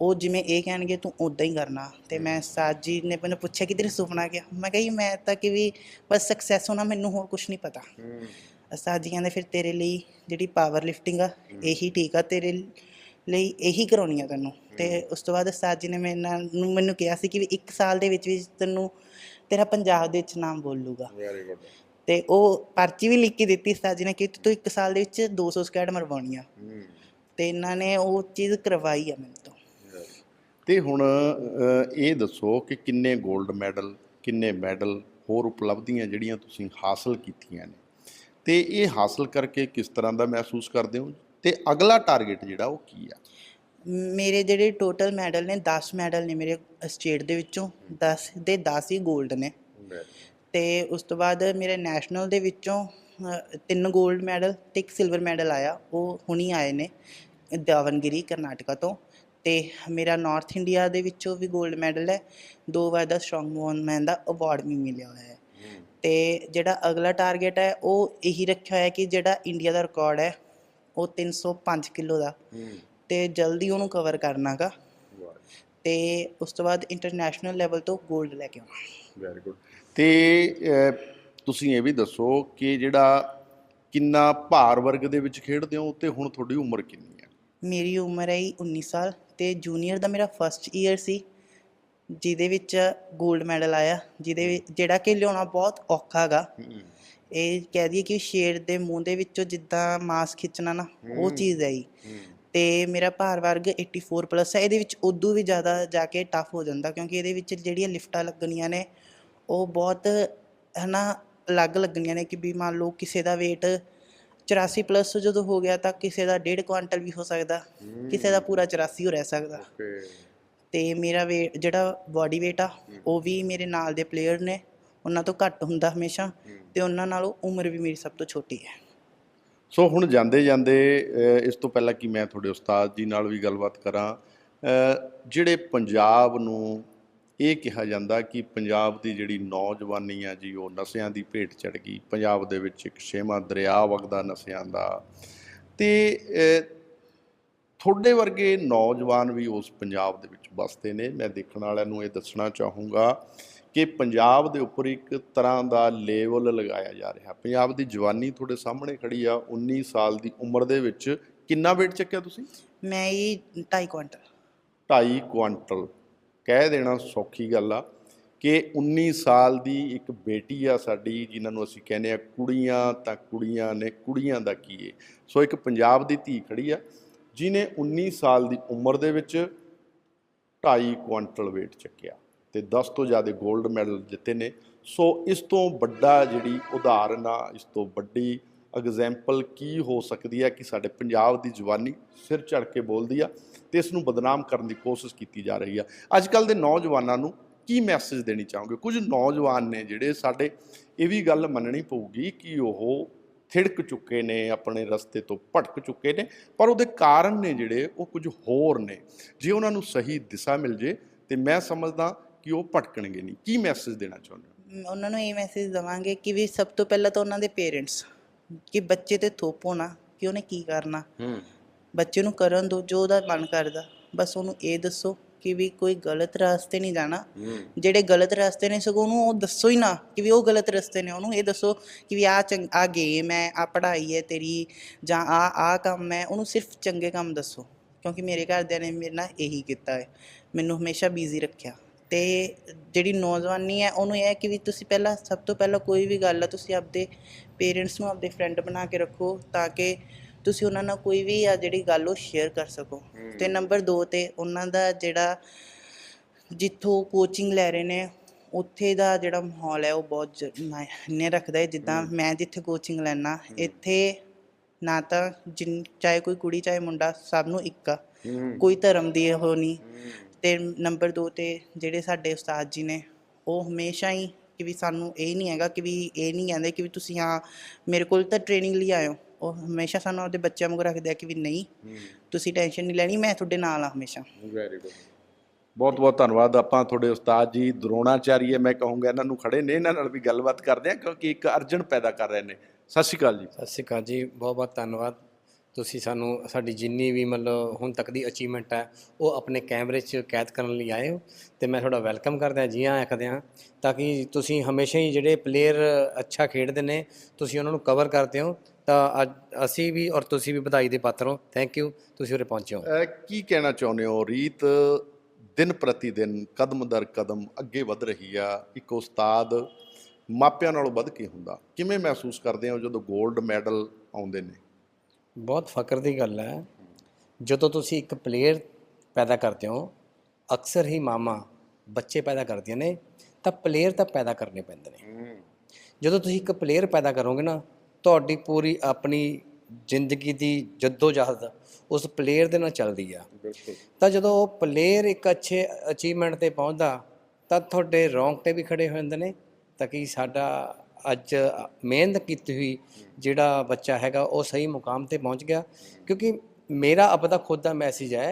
ਉਹ ਜਿਵੇਂ ਇਹ ਕਹਿਣਗੇ ਤੂੰ ਉਦਾਂ ਹੀ ਕਰਨਾ। ਤੇ ਮੈਂ ਉਸਤਾਦ ਜੀ ਨੇ ਮੈਨੂੰ ਪੁੱਛਿਆ ਕਿ ਤੇਰਾ ਸੁਪਨਾ ਕੀ ਮੈਂ ਕਿਹਾ ਮੈਂ ਤਾਂ ਕਿ ਵੀ ਬਸ ਸਕਸੈਸ ਹੋਣਾ ਮੈਨੂੰ ਹੋਰ ਕੁਝ ਨਹੀਂ ਪਤਾ। ਉਸਤਾਦ ਜੀ ਕਹਿੰਦੇ ਫਿਰ ਤੇਰੇ ਲਈ ਜਿਹੜੀ ਪਾਵਰ ਲਿਫਟਿੰਗ ਆ ਇਹੀ ਠੀਕ ਆ ਤੇਰੇ ਲਈ ਇਹੀ ਕਰਾਉਣੀ ਆ ਤੈਨੂੰ। ਤੇ ਉਸ ਤੋਂ ਬਾਅਦ ਉਸਤਾਦ ਜੀ ਨੇ ਮੇਰੇ ਨਾਲ ਮੈਨੂੰ ਕਿਹਾ ਸੀ ਕਿ ਵੀ ਇੱਕ ਸਾਲ ਦੇ ਵਿੱਚ ਵਿੱਚ ਤੈਨੂੰ ਤੇਰਾ ਪੰਜਾਬ ਦੇ ਵਿੱਚ ਨਾਮ ਬੋਲੂਗਾ। ਵੈਰੀ ਗੁੱਡ ਤੇ ਉਹ ਪਰਚੀ ਵੀ ਲਿਖ ਕੇ ਦਿੱਤੀ ਉਸਤਾਦ ਜੀ ਨੇ ਕਿ ਤੂੰ ਇੱਕ ਸਾਲ ਦੇ ਵਿੱਚ 200 ਸਕੈਡ ਮਰਵਾਉਣੀ ਆ ਤੇ ਇਹਨਾਂ ਨੇ ਉਹ ਚੀਜ਼ ਕਰਵਾਈ ਆ ਮੈਨੂੰ ਤੋਂ। ਤੇ ਹੁਣ ਇਹ ਦੱਸੋ ਕਿ ਕਿੰਨੇ 골ਡ ਮੈਡਲ ਕਿੰਨੇ ਮੈਡਲ ਹੋਰ ਉਪਲਬਧੀਆਂ ਜਿਹੜੀਆਂ ਤੁਸੀਂ ਹਾਸਲ ਕੀਤੀਆਂ ਨੇ? ਤੇ ਇਹ ਹਾਸਲ ਕਰਕੇ ਕਿਸ ਤਰ੍ਹਾਂ ਦਾ ਮਹਿਸੂਸ ਕਰਦੇ ਹੋ? ਤੇ ਅਗਲਾ ਟਾਰਗੇਟ ਜਿਹੜਾ ਉਹ ਕੀ ਆ? ਮੇਰੇ ਜਿਹੜੇ ਟੋਟਲ ਮੈਡਲ ਨੇ 10 ਮੈਡਲ ਨੇ ਮੇਰੇ ਸਟੇਟ ਦੇ ਵਿੱਚੋਂ। 10 ਦੇ 10 ਹੀ 골ਡ ਨੇ ਤੇ ਉਸ ਤੋਂ ਬਾਅਦ ਮੇਰੇ ਨੈਸ਼ਨਲ ਦੇ ਵਿੱਚੋਂ ਤਿੰਨ 골ਡ ਮੈਡਲ ਤੇ ਇੱਕ ਸਿਲਵਰ ਮੈਡਲ ਆਇਆ। ਉਹ ਹੁਣੀ ਆਏ ਨੇ ਦਾਵਨਗਿਰੀ ਕਰਨਾਟਕਾ ਤੋਂ। ਤੇ ਮੇਰਾ ਨਾਰਥ ਇੰਡੀਆ ਦੇ ਵਿੱਚੋਂ ਵੀ 골ਡ ਮੈਡਲ ਹੈ। ਦੋ ਵਾਰ ਦਾ ਸਟਰੋਂਗ ਵੂਮਨ ਦਾ ਅਵਾਰਡ ਵੀ ਮਿਲਿਆ ਹੋਇਆ ਹੈ। ਤੇ ਜਿਹੜਾ ਅਗਲਾ ਟਾਰਗੇਟ ਹੈ ਉਹ ਇਹੀ ਰੱਖਿਆ ਹੋਇਆ ਕਿ ਜਿਹੜਾ ਇੰਡੀਆ ਦਾ ਰਿਕਾਰਡ ਹੈ ਉਹ 305 ਕਿਲੋ ਦਾ। ਤੇ ਜਲਦੀ ਉਹਨੂੰ ਕਵਰ ਕਰਨਾਗਾ। ਤੇ ਉਸ ਤੋਂ ਬਾਅਦ ਇੰਟਰਨੈਸ਼ਨਲ ਲੈਵਲ ਤੋਂ 골ਡ ਲੈ ਕੇ ਆਉਣਾ। ਵੈਰੀ ਗੁੱਡ ਤੇ ਤੁਸੀਂ ਇਹ ਵੀ ਦੱਸੋ ਕਿ ਜਿਹੜਾ ਕਿੰਨਾ ਭਾਰ ਵਰਗ ਦੇ ਵਿੱਚ ਖੇਡਦੇ ਹੋ ਤੇ ਹੁਣ ਤੁਹਾਡੀ ਉਮਰ ਕਿੰਨੀ ਹੈ? ਮੇਰੀ ਉਮਰ ਹੈ ਜੀ 19 ਸਾਲ ਤੇ ਜੂਨੀਅਰ ਦਾ ਮੇਰਾ ਫਸਟ ਈਅਰ ਸੀ ਜਿਹਦੇ ਵਿੱਚ 골ਡ ਮੈਡਲ ਆਇਆ ਜਿਹਦੇ ਜਿਹੜਾ ਕਿ ਲਿਆਉਣਾ ਬਹੁਤ ਔਖਾ ਹੈਗਾ ਇਹ ਕਹਿ ਦਈਏ ਕਿ ਸ਼ੇਰ ਦੇ ਮੂੰਹ ਦੇ ਵਿੱਚੋਂ ਜਿੱਦਾਂ ਮਾਸ ਖਿੱਚਣਾ ਨਾ ਉਹ ਚੀਜ਼ ਹੈ ਜੀ। ਤੇ ਮੇਰਾ ਭਾਰ ਵਰਗ 84 ਪਲੱਸ ਹੈ ਇਹਦੇ ਵਿੱਚ ਉਦੋਂ ਵੀ ਜ਼ਿਆਦਾ ਜਾ ਕੇ ਟਫ ਹੋ ਜਾਂਦਾ ਕਿਉਂਕਿ ਇਹਦੇ ਵਿੱਚ ਜਿਹੜੀਆਂ ਲਿਫਟਾਂ ਲੱਗਣੀਆਂ ਨੇ ਉਹ ਬਹੁਤ ਹਨਾ ਅਲੱਗ ਲੱਗਣੀਆਂ ਨੇ ਕਿ ਵੀ ਮੰਨ ਲਓ ਕਿਸੇ ਦਾ weight 84 ਪਲੱਸ ਜਦੋਂ ਹੋ ਗਿਆ ਤਾਂ ਕਿਸੇ ਦਾ 1.5 ਕੁਆਂਟਲ ਵੀ ਹੋ ਸਕਦਾ ਕਿਸੇ ਦਾ ਪੂਰਾ 84 ਹੋ ਰਹਿ ਸਕਦਾ। ਤੇ ਮੇਰਾ weight ਜਿਹੜਾ ਬਾਡੀ weight ਆ ਉਹ ਵੀ ਮੇਰੇ ਨਾਲ ਦੇ ਪਲੇਅਰ ਨੇ ਉਹਨਾਂ ਤੋਂ ਘੱਟ ਹੁੰਦਾ ਹਮੇਸ਼ਾ ਤੇ ਉਹਨਾਂ ਨਾਲੋਂ ਉਮਰ ਵੀ ਮੇਰੀ ਸਭ ਤੋਂ ਛੋਟੀ ਹੈ। ਸੋ ਹੁਣ ਜਾਂਦੇ ਜਾਂਦੇ ਇਸ ਤੋਂ ਪਹਿਲਾਂ ਕਿ ਮੈਂ ਤੁਹਾਡੇ ਉਸਤਾਦ ਜੀ ਨਾਲ ਵੀ ਗੱਲਬਾਤ ਕਰਾਂ ਜਿਹੜੇ ਪੰਜਾਬ ਨੂੰ ਇਹ ਕਿਹਾ ਜਾਂਦਾ ਕਿ ਪੰਜਾਬ ਦੀ ਜਿਹੜੀ ਨੌਜਵਾਨੀ ਆ ਜੀ ਉਹ ਨਸ਼ਿਆਂ ਦੀ ਭੇਟ ਚੜ ਗਈ। ਪੰਜਾਬ ਦੇ ਵਿੱਚ ਇੱਕ ਛੇਵਾਂ ਦਰਿਆ ਵਗਦਾ ਨਸ਼ਿਆਂ ਦਾ। ਤੇ ਤੁਹਾਡੇ ਵਰਗੇ ਨੌਜਵਾਨ ਵੀ ਉਸ ਪੰਜਾਬ ਦੇ ਵਿੱਚ ਵਸਦੇ ਨੇ। ਮੈਂ ਦੇਖਣ ਵਾਲਿਆਂ ਨੂੰ ਇਹ ਦੱਸਣਾ ਚਾਹੂੰਗਾ ਕਿ ਪੰਜਾਬ ਦੇ ਉੱਪਰ ਇੱਕ ਤਰ੍ਹਾਂ ਦਾ ਲੇਬਲ ਲਗਾਇਆ ਜਾ ਰਿਹਾ। ਪੰਜਾਬ ਦੀ ਜਵਾਨੀ ਤੁਹਾਡੇ ਸਾਹਮਣੇ ਖੜੀ ਆ। 19 ਸਾਲ ਦੀ ਉਮਰ ਦੇ ਵਿੱਚ ਕਿੰਨਾ weight ਚੱਕਿਆ ਤੁਸੀਂ? ਮੈਂ ਇਹ 2.5 ਕੁਇੰਟਲ 2.5 ਕੁਆਂਟਲ। ਕਹਿ ਦੇਣਾ ਸੌਖੀ ਗੱਲ ਆ ਕਿ 19 ਸਾਲ ਦੀ ਇੱਕ ਬੇਟੀ ਆ ਸਾਡੀ, ਜਿਨ੍ਹਾਂ ਨੂੰ ਅਸੀਂ ਕਹਿੰਦੇ ਆ ਕੁੜੀਆਂ ਤਾਂ ਕੁੜੀਆਂ ਨੇ, ਕੁੜੀਆਂ ਦਾ ਕੀ ਏ? ਸੋ ਇੱਕ ਪੰਜਾਬ ਦੀ ਧੀ ਖੜੀ ਆ ਜਿਨੇ 19 ਸਾਲ ਦੀ ਉਮਰ ਦੇ ਵਿੱਚ 2.5 ਕੁਇੰਟਲ weight ਚੱਕਿਆ ਤੇ 10 ਤੋਂ ਜ਼ਿਆਦਾ 골ਡ ਮੈਡਲ ਜਿੱਤੇ ਨੇ। ਸੋ ਇਸ ਤੋਂ ਵੱਡਾ ਜਿਹੜੀ ਉਦਾਹਰਨ ਆ, ਇਸ ਤੋਂ ਵੱਡੀ ਐਗਜ਼ਾਮਪਲ ਕੀ ਹੋ ਸਕਦੀ ਹੈ ਕਿ ਸਾਡੇ ਪੰਜਾਬ ਦੀ ਜਵਾਨੀ ਸਿਰ ਝੜ ਕੇ ਬੋਲਦੀ ਆ ਤੇ ਇਸ ਨੂੰ ਬਦਨਾਮ ਕਰਨ ਦੀ ਕੋਸ਼ਿਸ਼ ਕੀਤੀ ਜਾ ਰਹੀ ਆ। ਅੱਜ ਕੱਲ ਦੇ ਨੌਜਵਾਨਾਂ ਨੂੰ ਕੀ ਮੈਸੇਜ ਦੇਣੀ ਚਾਹੋਗੇ? ਕੁਝ ਨੌਜਵਾਨ ਨੇ ਜਿਹੜੇ ਸਾਡੇ, ਇਹ ਵੀ ਗੱਲ ਮੰਨਣੀ ਪਊਗੀ ਕਿ ਉਹ ਥਿੜਕ ਚੁੱਕੇ ਨੇ, ਆਪਣੇ ਰਸਤੇ ਤੋਂ ਭਟਕ ਚੁੱਕੇ ਨੇ, ਪਰ ਉਹਦੇ ਕਾਰਨ ਨੇ ਜਿਹੜੇ, ਉਹ ਕੁਝ ਹੋਰ ਨੇ। ਜੇ ਉਹਨਾਂ ਨੂੰ ਸਹੀ ਦਿਸ਼ਾ ਮਿਲ ਜੇ, ਤੇ ਮੈਂ ਸਮਝਦਾ ਕਿ ਉਹ ਭਟਕਣਗੇ ਨਹੀਂ। ਕੀ ਮੈਸੇਜ ਦੇਣਾ ਚਾਹੁੰਦੇ ਹੋ? ਉਹਨਾਂ ਨੂੰ ਇਹ ਮੈਸੇਜ ਦਵਾਂਗੇ ਕਿ ਵੀ ਸਭ ਤੋਂ ਪਹਿਲਾਂ ਤਾਂ ਉਹਨਾਂ ਦੇ ਪੇਰੈਂਟਸ ਕਿ ਬੱਚੇ ਤੇ ਥੋਪੋ ਨਾ ਕਿ ਉਹਨੇ ਕੀ ਕਰਨਾ? ਹੂੰ। ਬੱਚੇ ਨੂੰ ਕਰਨ ਦਿਓ ਜੋ ਉਹਦਾ ਮਨ ਕਰਦਾ। ਬਸ ਉਹਨੂੰ ਇਹ ਦੱਸੋ ਕਿ ਵੀ ਕੋਈ ਗਲਤ ਰਾਸਤੇ ਨਹੀਂ ਜਾਣਾ। ਜਿਹੜੇ ਗਲਤ ਰਸਤੇ ਨੇ ਸਗੋਂ ਉਹਨੂੰ ਉਹ ਦੱਸੋ ਹੀ ਨਾ ਕਿ ਵੀ ਉਹ ਗਲਤ ਰਸਤੇ ਨੇ। ਉਹਨੂੰ ਇਹ ਦੱਸੋ ਕਿ ਵੀ ਆ ਚੰਗ ਆ ਗੇਮ ਹੈ ਆ ਪੜ੍ਹਾਈ ਹੈ ਤੇਰੀ ਜਾਂ ਆ ਆ ਕੰਮ ਹੈ। ਉਹਨੂੰ ਸਿਰਫ ਚੰਗੇ ਕੰਮ ਦੱਸੋ। ਕਿਉਂਕਿ ਮੇਰੇ ਘਰਦਿਆਂ ਨੇ ਮੇਰੇ ਨਾਲ ਇਹੀ ਕੀਤਾ ਹੈ। ਮੈਨੂੰ ਹਮੇਸ਼ਾ ਬਿਜ਼ੀ ਰੱਖਿਆ। ਤੇ ਜਿਹੜੀ ਨੌਜਵਾਨੀ ਹੈ ਉਹਨੂੰ ਇਹ ਹੈ ਕਿ ਵੀ ਤੁਸੀਂ ਪਹਿਲਾਂ ਸਭ ਤੋਂ ਪਹਿਲਾਂ ਕੋਈ ਵੀ ਗੱਲ ਹੈ ਤੁਸੀਂ ਆਪਦੇ ਪੇਰੈਂਟਸ ਨੂੰ ਆਪਦੇ ਫਰੈਂਡ ਬਣਾ ਕੇ ਰੱਖੋ ਤਾਂ ਕਿ ਤੁਸੀਂ ਉਹਨਾਂ ਨਾਲ ਕੋਈ ਵੀ ਆ ਜਿਹੜੀ ਗੱਲ ਉਹ ਸ਼ੇਅਰ ਕਰ ਸਕੋ। ਤੇ ਨੰਬਰ 2 ਤੇ ਉਹਨਾਂ ਦਾ ਜਿਹੜਾ ਜਿੱਥੋਂ ਕੋਚਿੰਗ ਲੈ ਰਹੇ ਨੇ ਉੱਥੇ ਦਾ ਜਿਹੜਾ ਮਾਹੌਲ ਹੈ ਉਹ ਬਹੁਤ ਮਾਇਨੇ ਰੱਖਦਾ ਹੈ। ਜਿੱਦਾਂ ਮੈਂ ਜਿੱਥੇ ਕੋਚਿੰਗ ਲੈਣਾ ਇੱਥੇ ਨਾ ਤਾਂ ਜਿਨ ਚਾਹੇ ਕੋਈ ਕੁੜੀ ਚਾਹੇ ਮੁੰਡਾ ਸਭ ਨੂੰ ਇੱਕ ਆ। ਕੋਈ ਧਰਮ ਦੀ ਉਹ ਨਹੀਂ। ਤੇ ਨੰਬਰ 2 ਤੇ ਜਿਹੜੇ ਸਾਡੇ ਉਸਤਾਦ ਜੀ ਨੇ ਉਹ ਹਮੇਸ਼ਾ ਹੀ ਕਿ ਵੀ ਸਾਨੂੰ ਇਹ ਨਹੀਂ ਹੈਗਾ ਕਿ ਵੀ ਇਹ ਨਹੀਂ ਕਹਿੰਦੇ ਕਿ ਵੀ ਤੁਸੀਂ ਹਾਂ ਮੇਰੇ ਕੋਲ ਤਾਂ ਟ੍ਰੇਨਿੰਗ ਲਈ ਆਇਓ ਉਹ ਹਮੇਸ਼ਾ ਸਾਨੂੰ ਆਪਦੇ ਬੱਚਿਆਂ ਵਾਂਗ ਰੱਖਦੇ ਆ ਕਿ ਵੀ ਨਹੀਂ ਤੁਸੀਂ ਟੈਨਸ਼ਨ ਨਹੀਂ ਲੈਣੀ ਮੈਂ ਤੁਹਾਡੇ ਨਾਲ ਆ ਹਮੇਸ਼ਾ। ਵੈਰੀ ਗੁੱਡ ਬਹੁਤ ਬਹੁਤ ਧੰਨਵਾਦ। ਆਪਾਂ ਤੁਹਾਡੇ ਉਸਤਾਦ ਜੀ ਦਰੋਣਾਚਾਰੀ ਹੈ ਮੈਂ ਕਹੂੰਗਾ ਇਹਨਾਂ ਨੂੰ ਖੜੇ ਨੇ ਇਹਨਾਂ ਨਾਲ ਵੀ ਗੱਲਬਾਤ ਕਰਦੇ ਆ ਕਿਉਂਕਿ ਇੱਕ ਅਰਜਨ ਪੈਦਾ ਕਰ ਰਹੇ ਨੇ। ਸਤਿ ਸ਼੍ਰੀ ਅਕਾਲ ਜੀ। ਸਤਿ ਸ਼੍ਰੀ ਅਕਾਲ ਜੀ ਬਹੁਤ ਬਹੁਤ ਧੰਨਵਾਦ। ਤੁਸੀਂ ਸਾਨੂੰ, ਸਾਡੀ ਜਿੰਨੀ ਵੀ ਮਤਲਬ ਹੁਣ ਤੱਕ ਦੀ ਅਚੀਵਮੈਂਟ ਹੈ, ਉਹ ਆਪਣੇ ਕੈਮਰੇ 'ਚ ਕੈਦ ਕਰਨ ਲਈ ਆਏ ਹੋ। ਤੇ ਮੈਂ ਤੁਹਾਡਾ ਵੈਲਕਮ ਕਰਦਾ, ਜੀ ਆਇਆਂ ਆਖਦੇ ਹਾਂ। ਤਾਂ ਕਿ ਤੁਸੀਂ ਹਮੇਸ਼ਾ ਹੀ ਜਿਹੜੇ ਪਲੇਅਰ ਅੱਛਾ ਖੇਡਦੇ ਨੇ, ਤੁਸੀਂ ਉਹਨਾਂ ਨੂੰ ਕਵਰ ਕਰਦੇ ਹੋ। ਤਾਂ ਅੱਜ ਅਸੀਂ ਵੀ ਔਰ ਤੁਸੀਂ ਵੀ ਵਧਾਈ ਦੇ ਪਾਤਰ ਹੋ। ਥੈਂਕ ਯੂ ਤੁਸੀਂ ਉਰੇ ਪਹੁੰਚੇ ਹੋ। ਅਹ ਕੀ ਕਹਿਣਾ ਚਾਹੁੰਦੇ ਹੋ? ਰੀਤ ਦਿਨ ਪ੍ਰਤੀ ਦਿਨ ਕਦਮ ਦਰ ਕਦਮ ਅੱਗੇ ਵਧ ਰਹੀ ਆ। ਇੱਕ ਉਸਤਾਦ ਮਾਪਿਆਂ ਨਾਲੋਂ ਵੱਧ ਕੇ ਹੁੰਦਾ? ਕਿਵੇਂ ਮਹਿਸੂਸ ਕਰਦੇ ਹੋ ਜਦੋਂ 골ਡ ਮੈਡਲ ਆਉਂਦੇ ਨੇ? ਬਹੁਤ ਫਕਰ ਦੀ ਗੱਲ ਹੈ। ਜਦੋਂ ਤੁਸੀਂ ਇੱਕ ਪਲੇਅਰ ਪੈਦਾ ਕਰਦੇ ਹੋ, ਅਕਸਰ ਹੀ ਮਾਮਾ ਬੱਚੇ ਪੈਦਾ ਕਰਦੀਆਂ ਨੇ, ਤਾਂ ਪਲੇਅਰ ਤਾਂ ਪੈਦਾ ਕਰਨੇ ਪੈਂਦੇ ਨੇ। ਜਦੋਂ ਤੁਸੀਂ ਇੱਕ ਪਲੇਅਰ ਪੈਦਾ ਕਰੋਗੇ ਨਾ, ਤੁਹਾਡੀ ਪੂਰੀ ਆਪਣੀ ਜ਼ਿੰਦਗੀ ਦੀ ਜੱਦੋ ਜਹਿਦ ਉਸ ਪਲੇਅਰ ਦੇ ਨਾਲ ਚੱਲਦੀ ਆ। ਤਾਂ ਜਦੋਂ ਉਹ ਪਲੇਅਰ ਇੱਕ ਅੱਛੇ ਅਚੀਵਮੈਂਟ ਤੇ ਪਹੁੰਚਦਾ, ਤਾਂ ਤੁਹਾਡੇ ਰੌਂਗਟੇ ਵੀ ਖੜੇ ਹੋ ਜਾਂਦੇ ਨੇ। ਤਾਂ ਕਿ ਸਾਡਾ ਅੱਜ, ਮਿਹਨਤ ਕੀਤੀ ਹੋਈ ਜਿਹੜਾ ਬੱਚਾ ਹੈਗਾ, ਉਹ ਸਹੀ ਮੁਕਾਮ ਤੇ ਪਹੁੰਚ ਗਿਆ। ਕਿਉਂਕਿ ਮੇਰਾ ਆਪਦਾ ਖੁਦ ਦਾ ਮੈਸੇਜ ਹੈ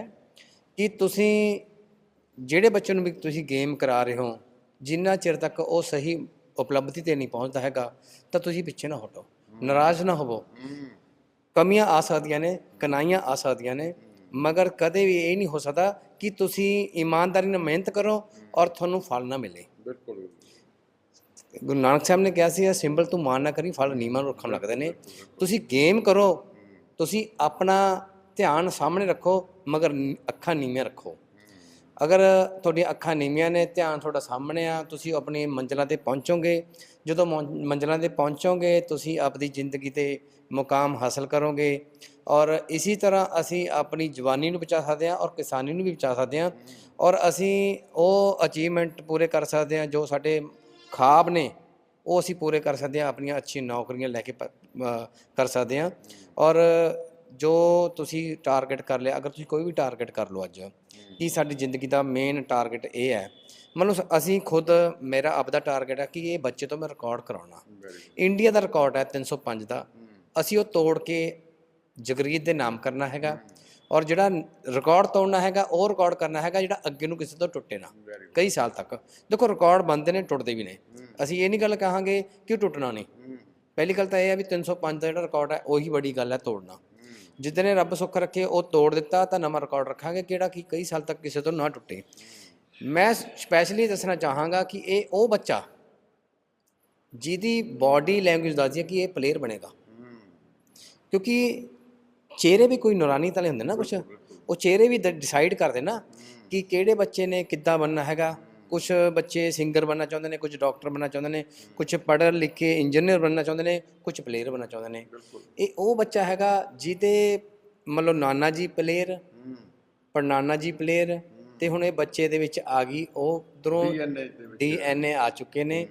ਕਿ ਤੁਸੀਂ ਜਿਹੜੇ ਬੱਚੇ ਨੂੰ ਵੀ ਤੁਸੀਂ ਗੇਮ ਕਰਾ ਰਹੇ ਹੋ, ਜਿੰਨਾ ਚਿਰ ਤੱਕ ਉਹ ਸਹੀ ਉਪਲਬਧੀ ਤੇ ਨਹੀਂ ਪਹੁੰਚਦਾ ਹੈਗਾ, ਤਾਂ ਤੁਸੀਂ ਪਿੱਛੇ ਨਾ ਹਟੋ, ਨਾਰਾਜ਼ ਨਾ ਹੋਵੋ। ਕਮੀਆਂ ਆ ਸਕਦੀਆਂ ਨੇ, ਕਨਾਈਆਂ ਆ ਸਕਦੀਆਂ ਨੇ, ਮਗਰ ਕਦੇ ਵੀ ਇਹ ਨਹੀਂ ਹੋ ਸਕਦਾ ਕਿ ਤੁਸੀਂ ਇਮਾਨਦਾਰੀ ਨਾਲ ਮਿਹਨਤ ਕਰੋ ਔਰ ਤੁਹਾਨੂੰ ਫਲ ਨਾ ਮਿਲੇ। ਬਿਲਕੁਲ ਗੁਰੂ ਨਾਨਕ ਸਾਹਿਬ ਨੇ ਕਿਹਾ ਸੀ, ਇਹ ਸਿੰਬਲ ਤੂੰ ਮਾਨ ਨਾ ਕਰੀ, ਫਲ ਨੀਵਾਂ ਨੂੰ ਰੱਖਣ ਲੱਗਦੇ ਨੇ। ਤੁਸੀਂ ਗੇਮ ਕਰੋ, ਤੁਸੀਂ ਆਪਣਾ ਧਿਆਨ ਸਾਹਮਣੇ ਰੱਖੋ, ਮਗਰ ਅੱਖਾਂ ਨੀਵੀਆਂ ਰੱਖੋ। ਅਗਰ ਤੁਹਾਡੀਆਂ ਅੱਖਾਂ ਨੀਵੀਆਂ ਨੇ, ਧਿਆਨ ਤੁਹਾਡਾ ਸਾਹਮਣੇ ਆ, ਤੁਸੀਂ ਆਪਣੀ ਮੰਜ਼ਲਾਂ ਤੇ ਪਹੁੰਚੋਗੇ। ਜਦੋਂ ਮੌਂ- ਮੰਜ਼ਲਾਂ ਤੇ ਪਹੁੰਚੋਗੇ, ਤੁਸੀਂ ਆਪਣੀ ਜ਼ਿੰਦਗੀ ਤੇ ਮੁਕਾਮ ਹਾਸਲ ਕਰੋਗੇ। ਔਰ ਇਸੇ ਤਰ੍ਹਾਂ ਅਸੀਂ ਆਪਣੀ ਜਵਾਨੀ ਨੂੰ ਬਚਾ ਸਕਦੇ ਹਾਂ, ਔਰ ਕਿਸਾਨੀ ਨੂੰ ਵੀ ਬਚਾ ਸਕਦੇ ਹਾਂ। ਔਰ ਅਸੀਂ ਉਹ ਅਚੀਵਮੈਂਟ ਪੂਰੇ ਕਰ ਸਕਦੇ ਹਾਂ, ਜੋ ਸਾਡੇ ਖਾਬ ਨੇ, ਉਹ ਅਸੀਂ ਪੂਰੇ ਕਰ ਸਕਦੇ ਹਾਂ, ਆਪਣੀਆਂ ਅੱਛੀਆਂ ਨੌਕਰੀਆਂ ਲੈ ਕੇ ਕਰ ਸਕਦੇ ਹਾਂ। ਔਰ ਜੋ ਤੁਸੀਂ ਟਾਰਗੇਟ ਕਰ ਲਿਆ, ਅਗਰ ਤੁਸੀਂ ਕੋਈ ਵੀ ਟਾਰਗੇਟ ਕਰ ਲਓ ਅੱਜ, ਕਿ ਸਾਡੀ ਜ਼ਿੰਦਗੀ ਦਾ ਮੇਨ ਟਾਰਗੇਟ ਇਹ ਹੈ? ਮੰਨ ਲਓ ਅਸੀਂ ਖੁਦ, ਮੇਰਾ ਆਪਦਾ ਟਾਰਗੇਟ ਹੈ ਕਿ ਇਹ ਬੱਚੇ ਤੋਂ ਮੈਂ ਰਿਕਾਰਡ ਕਰਾਉਣਾ। ਇੰਡੀਆ ਦਾ ਰਿਕਾਰਡ ਹੈ 305 ਦਾ। ਅਸੀਂ ਉਹ ਤੋੜ ਕੇ ਜਗਰੀਤ ਦੇ ਨਾਮ ਕਰਨਾ ਹੈਗਾ। ਔਰ ਜਿਹੜਾ ਰਿਕਾਰਡ ਤੋੜਨਾ ਹੈਗਾ ਉਹ ਰਿਕਾਰਡ ਕਰਨਾ ਹੈਗਾ ਜਿਹੜਾ ਅੱਗੇ ਨੂੰ ਕਿਸੇ ਤੋਂ ਟੁੱਟੇ ਨਾ ਕਈ ਸਾਲ ਤੱਕ। ਦੇਖੋ ਰਿਕਾਰਡ ਬਣਦੇ ਨੇ ਟੁੱਟਦੇ ਵੀ ਨੇ। ਅਸੀਂ ਇਹ ਨਹੀਂ ਗੱਲ ਕਹਾਂਗੇ ਕਿ ਟੁੱਟਣਾ ਨਹੀਂ। ਪਹਿਲੀ ਗੱਲ ਤਾਂ ਇਹ ਹੈ ਵੀ 305 ਦਾ ਜਿਹੜਾ ਰਿਕਾਰਡ ਹੈ ਉਹੀ ਬੜੀ ਗੱਲ ਹੈ ਤੋੜਨਾ। ਜਿੱਦਨੇ ਰੱਬ ਸੁੱਖ ਰੱਖੇ ਉਹ ਤੋੜ ਦਿੱਤਾ ਤਾਂ ਨਵਾਂ ਰਿਕਾਰਡ ਰੱਖਾਂਗੇ ਕਿਹੜਾ ਕਿ ਕਈ ਸਾਲ ਤੱਕ ਕਿਸੇ ਤੋਂ ਨਾ ਟੁੱਟੇ। ਮੈਂ ਸਪੈਸ਼ਲੀ ਦੱਸਣਾ ਚਾਹਾਂਗਾ ਕਿ ਇਹ ਉਹ ਬੱਚਾ ਜਿਹਦੀ ਬਾਡੀ ਲੈਂਗੁਏਜ ਦੱਸਦੀ ਹੈ ਕਿ ਇਹ ਪਲੇਅਰ ਬਣੇਗਾ। ਕਿਉਂਕਿ ਚਿਹਰੇ ਵੀ ਕੋਈ ਨੂਰਾਨੀ ਤਾਂ ਹੁੰਦੇ ਨਾ ਕੁਛ? ਉਹ ਚਿਹਰੇ ਵੀ ਡਿਸਾਈਡ ਕਰਦੇ ਨਾ ਕਿ ਕਿਹੜੇ ਬੱਚੇ ਨੇ ਕਿੱਦਾਂ ਬਣਨਾ ਹੈਗਾ। ਕੁਝ ਬੱਚੇ ਸਿੰਗਰ ਬਣਨਾ ਚਾਹੁੰਦੇ ਨੇ ਕੁਝ ਡਾਕਟਰ ਬਣਨਾ ਚਾਹੁੰਦੇ ਨੇ ਕੁਝ ਪੜ੍ਹ ਲਿਖ ਕੇ ਇੰਜੀਨੀਅਰ ਬਣਨਾ ਚਾਹੁੰਦੇ ਨੇ ਕੁਝ ਪਲੇਅਰ ਬਣਨਾ ਚਾਹੁੰਦੇ ਨੇ। ਇਹ ਉਹ ਬੱਚਾ ਹੈਗਾ ਜਿਹਦੇ ਮਤਲਬ ਨਾਨਾ ਜੀ ਪਲੇਅਰ ਪੜਨਾਨਾ ਜੀ ਪਲੇਅਰ ਤੇ ਹੁਣ ਇਹ ਬੱਚੇ ਦੇ ਵਿੱਚ ਆ ਗਈ ਉਹ ਉਧਰੋਂ ਡੀਐਨਏ ਆ ਚੁੱਕੇ ਨੇ।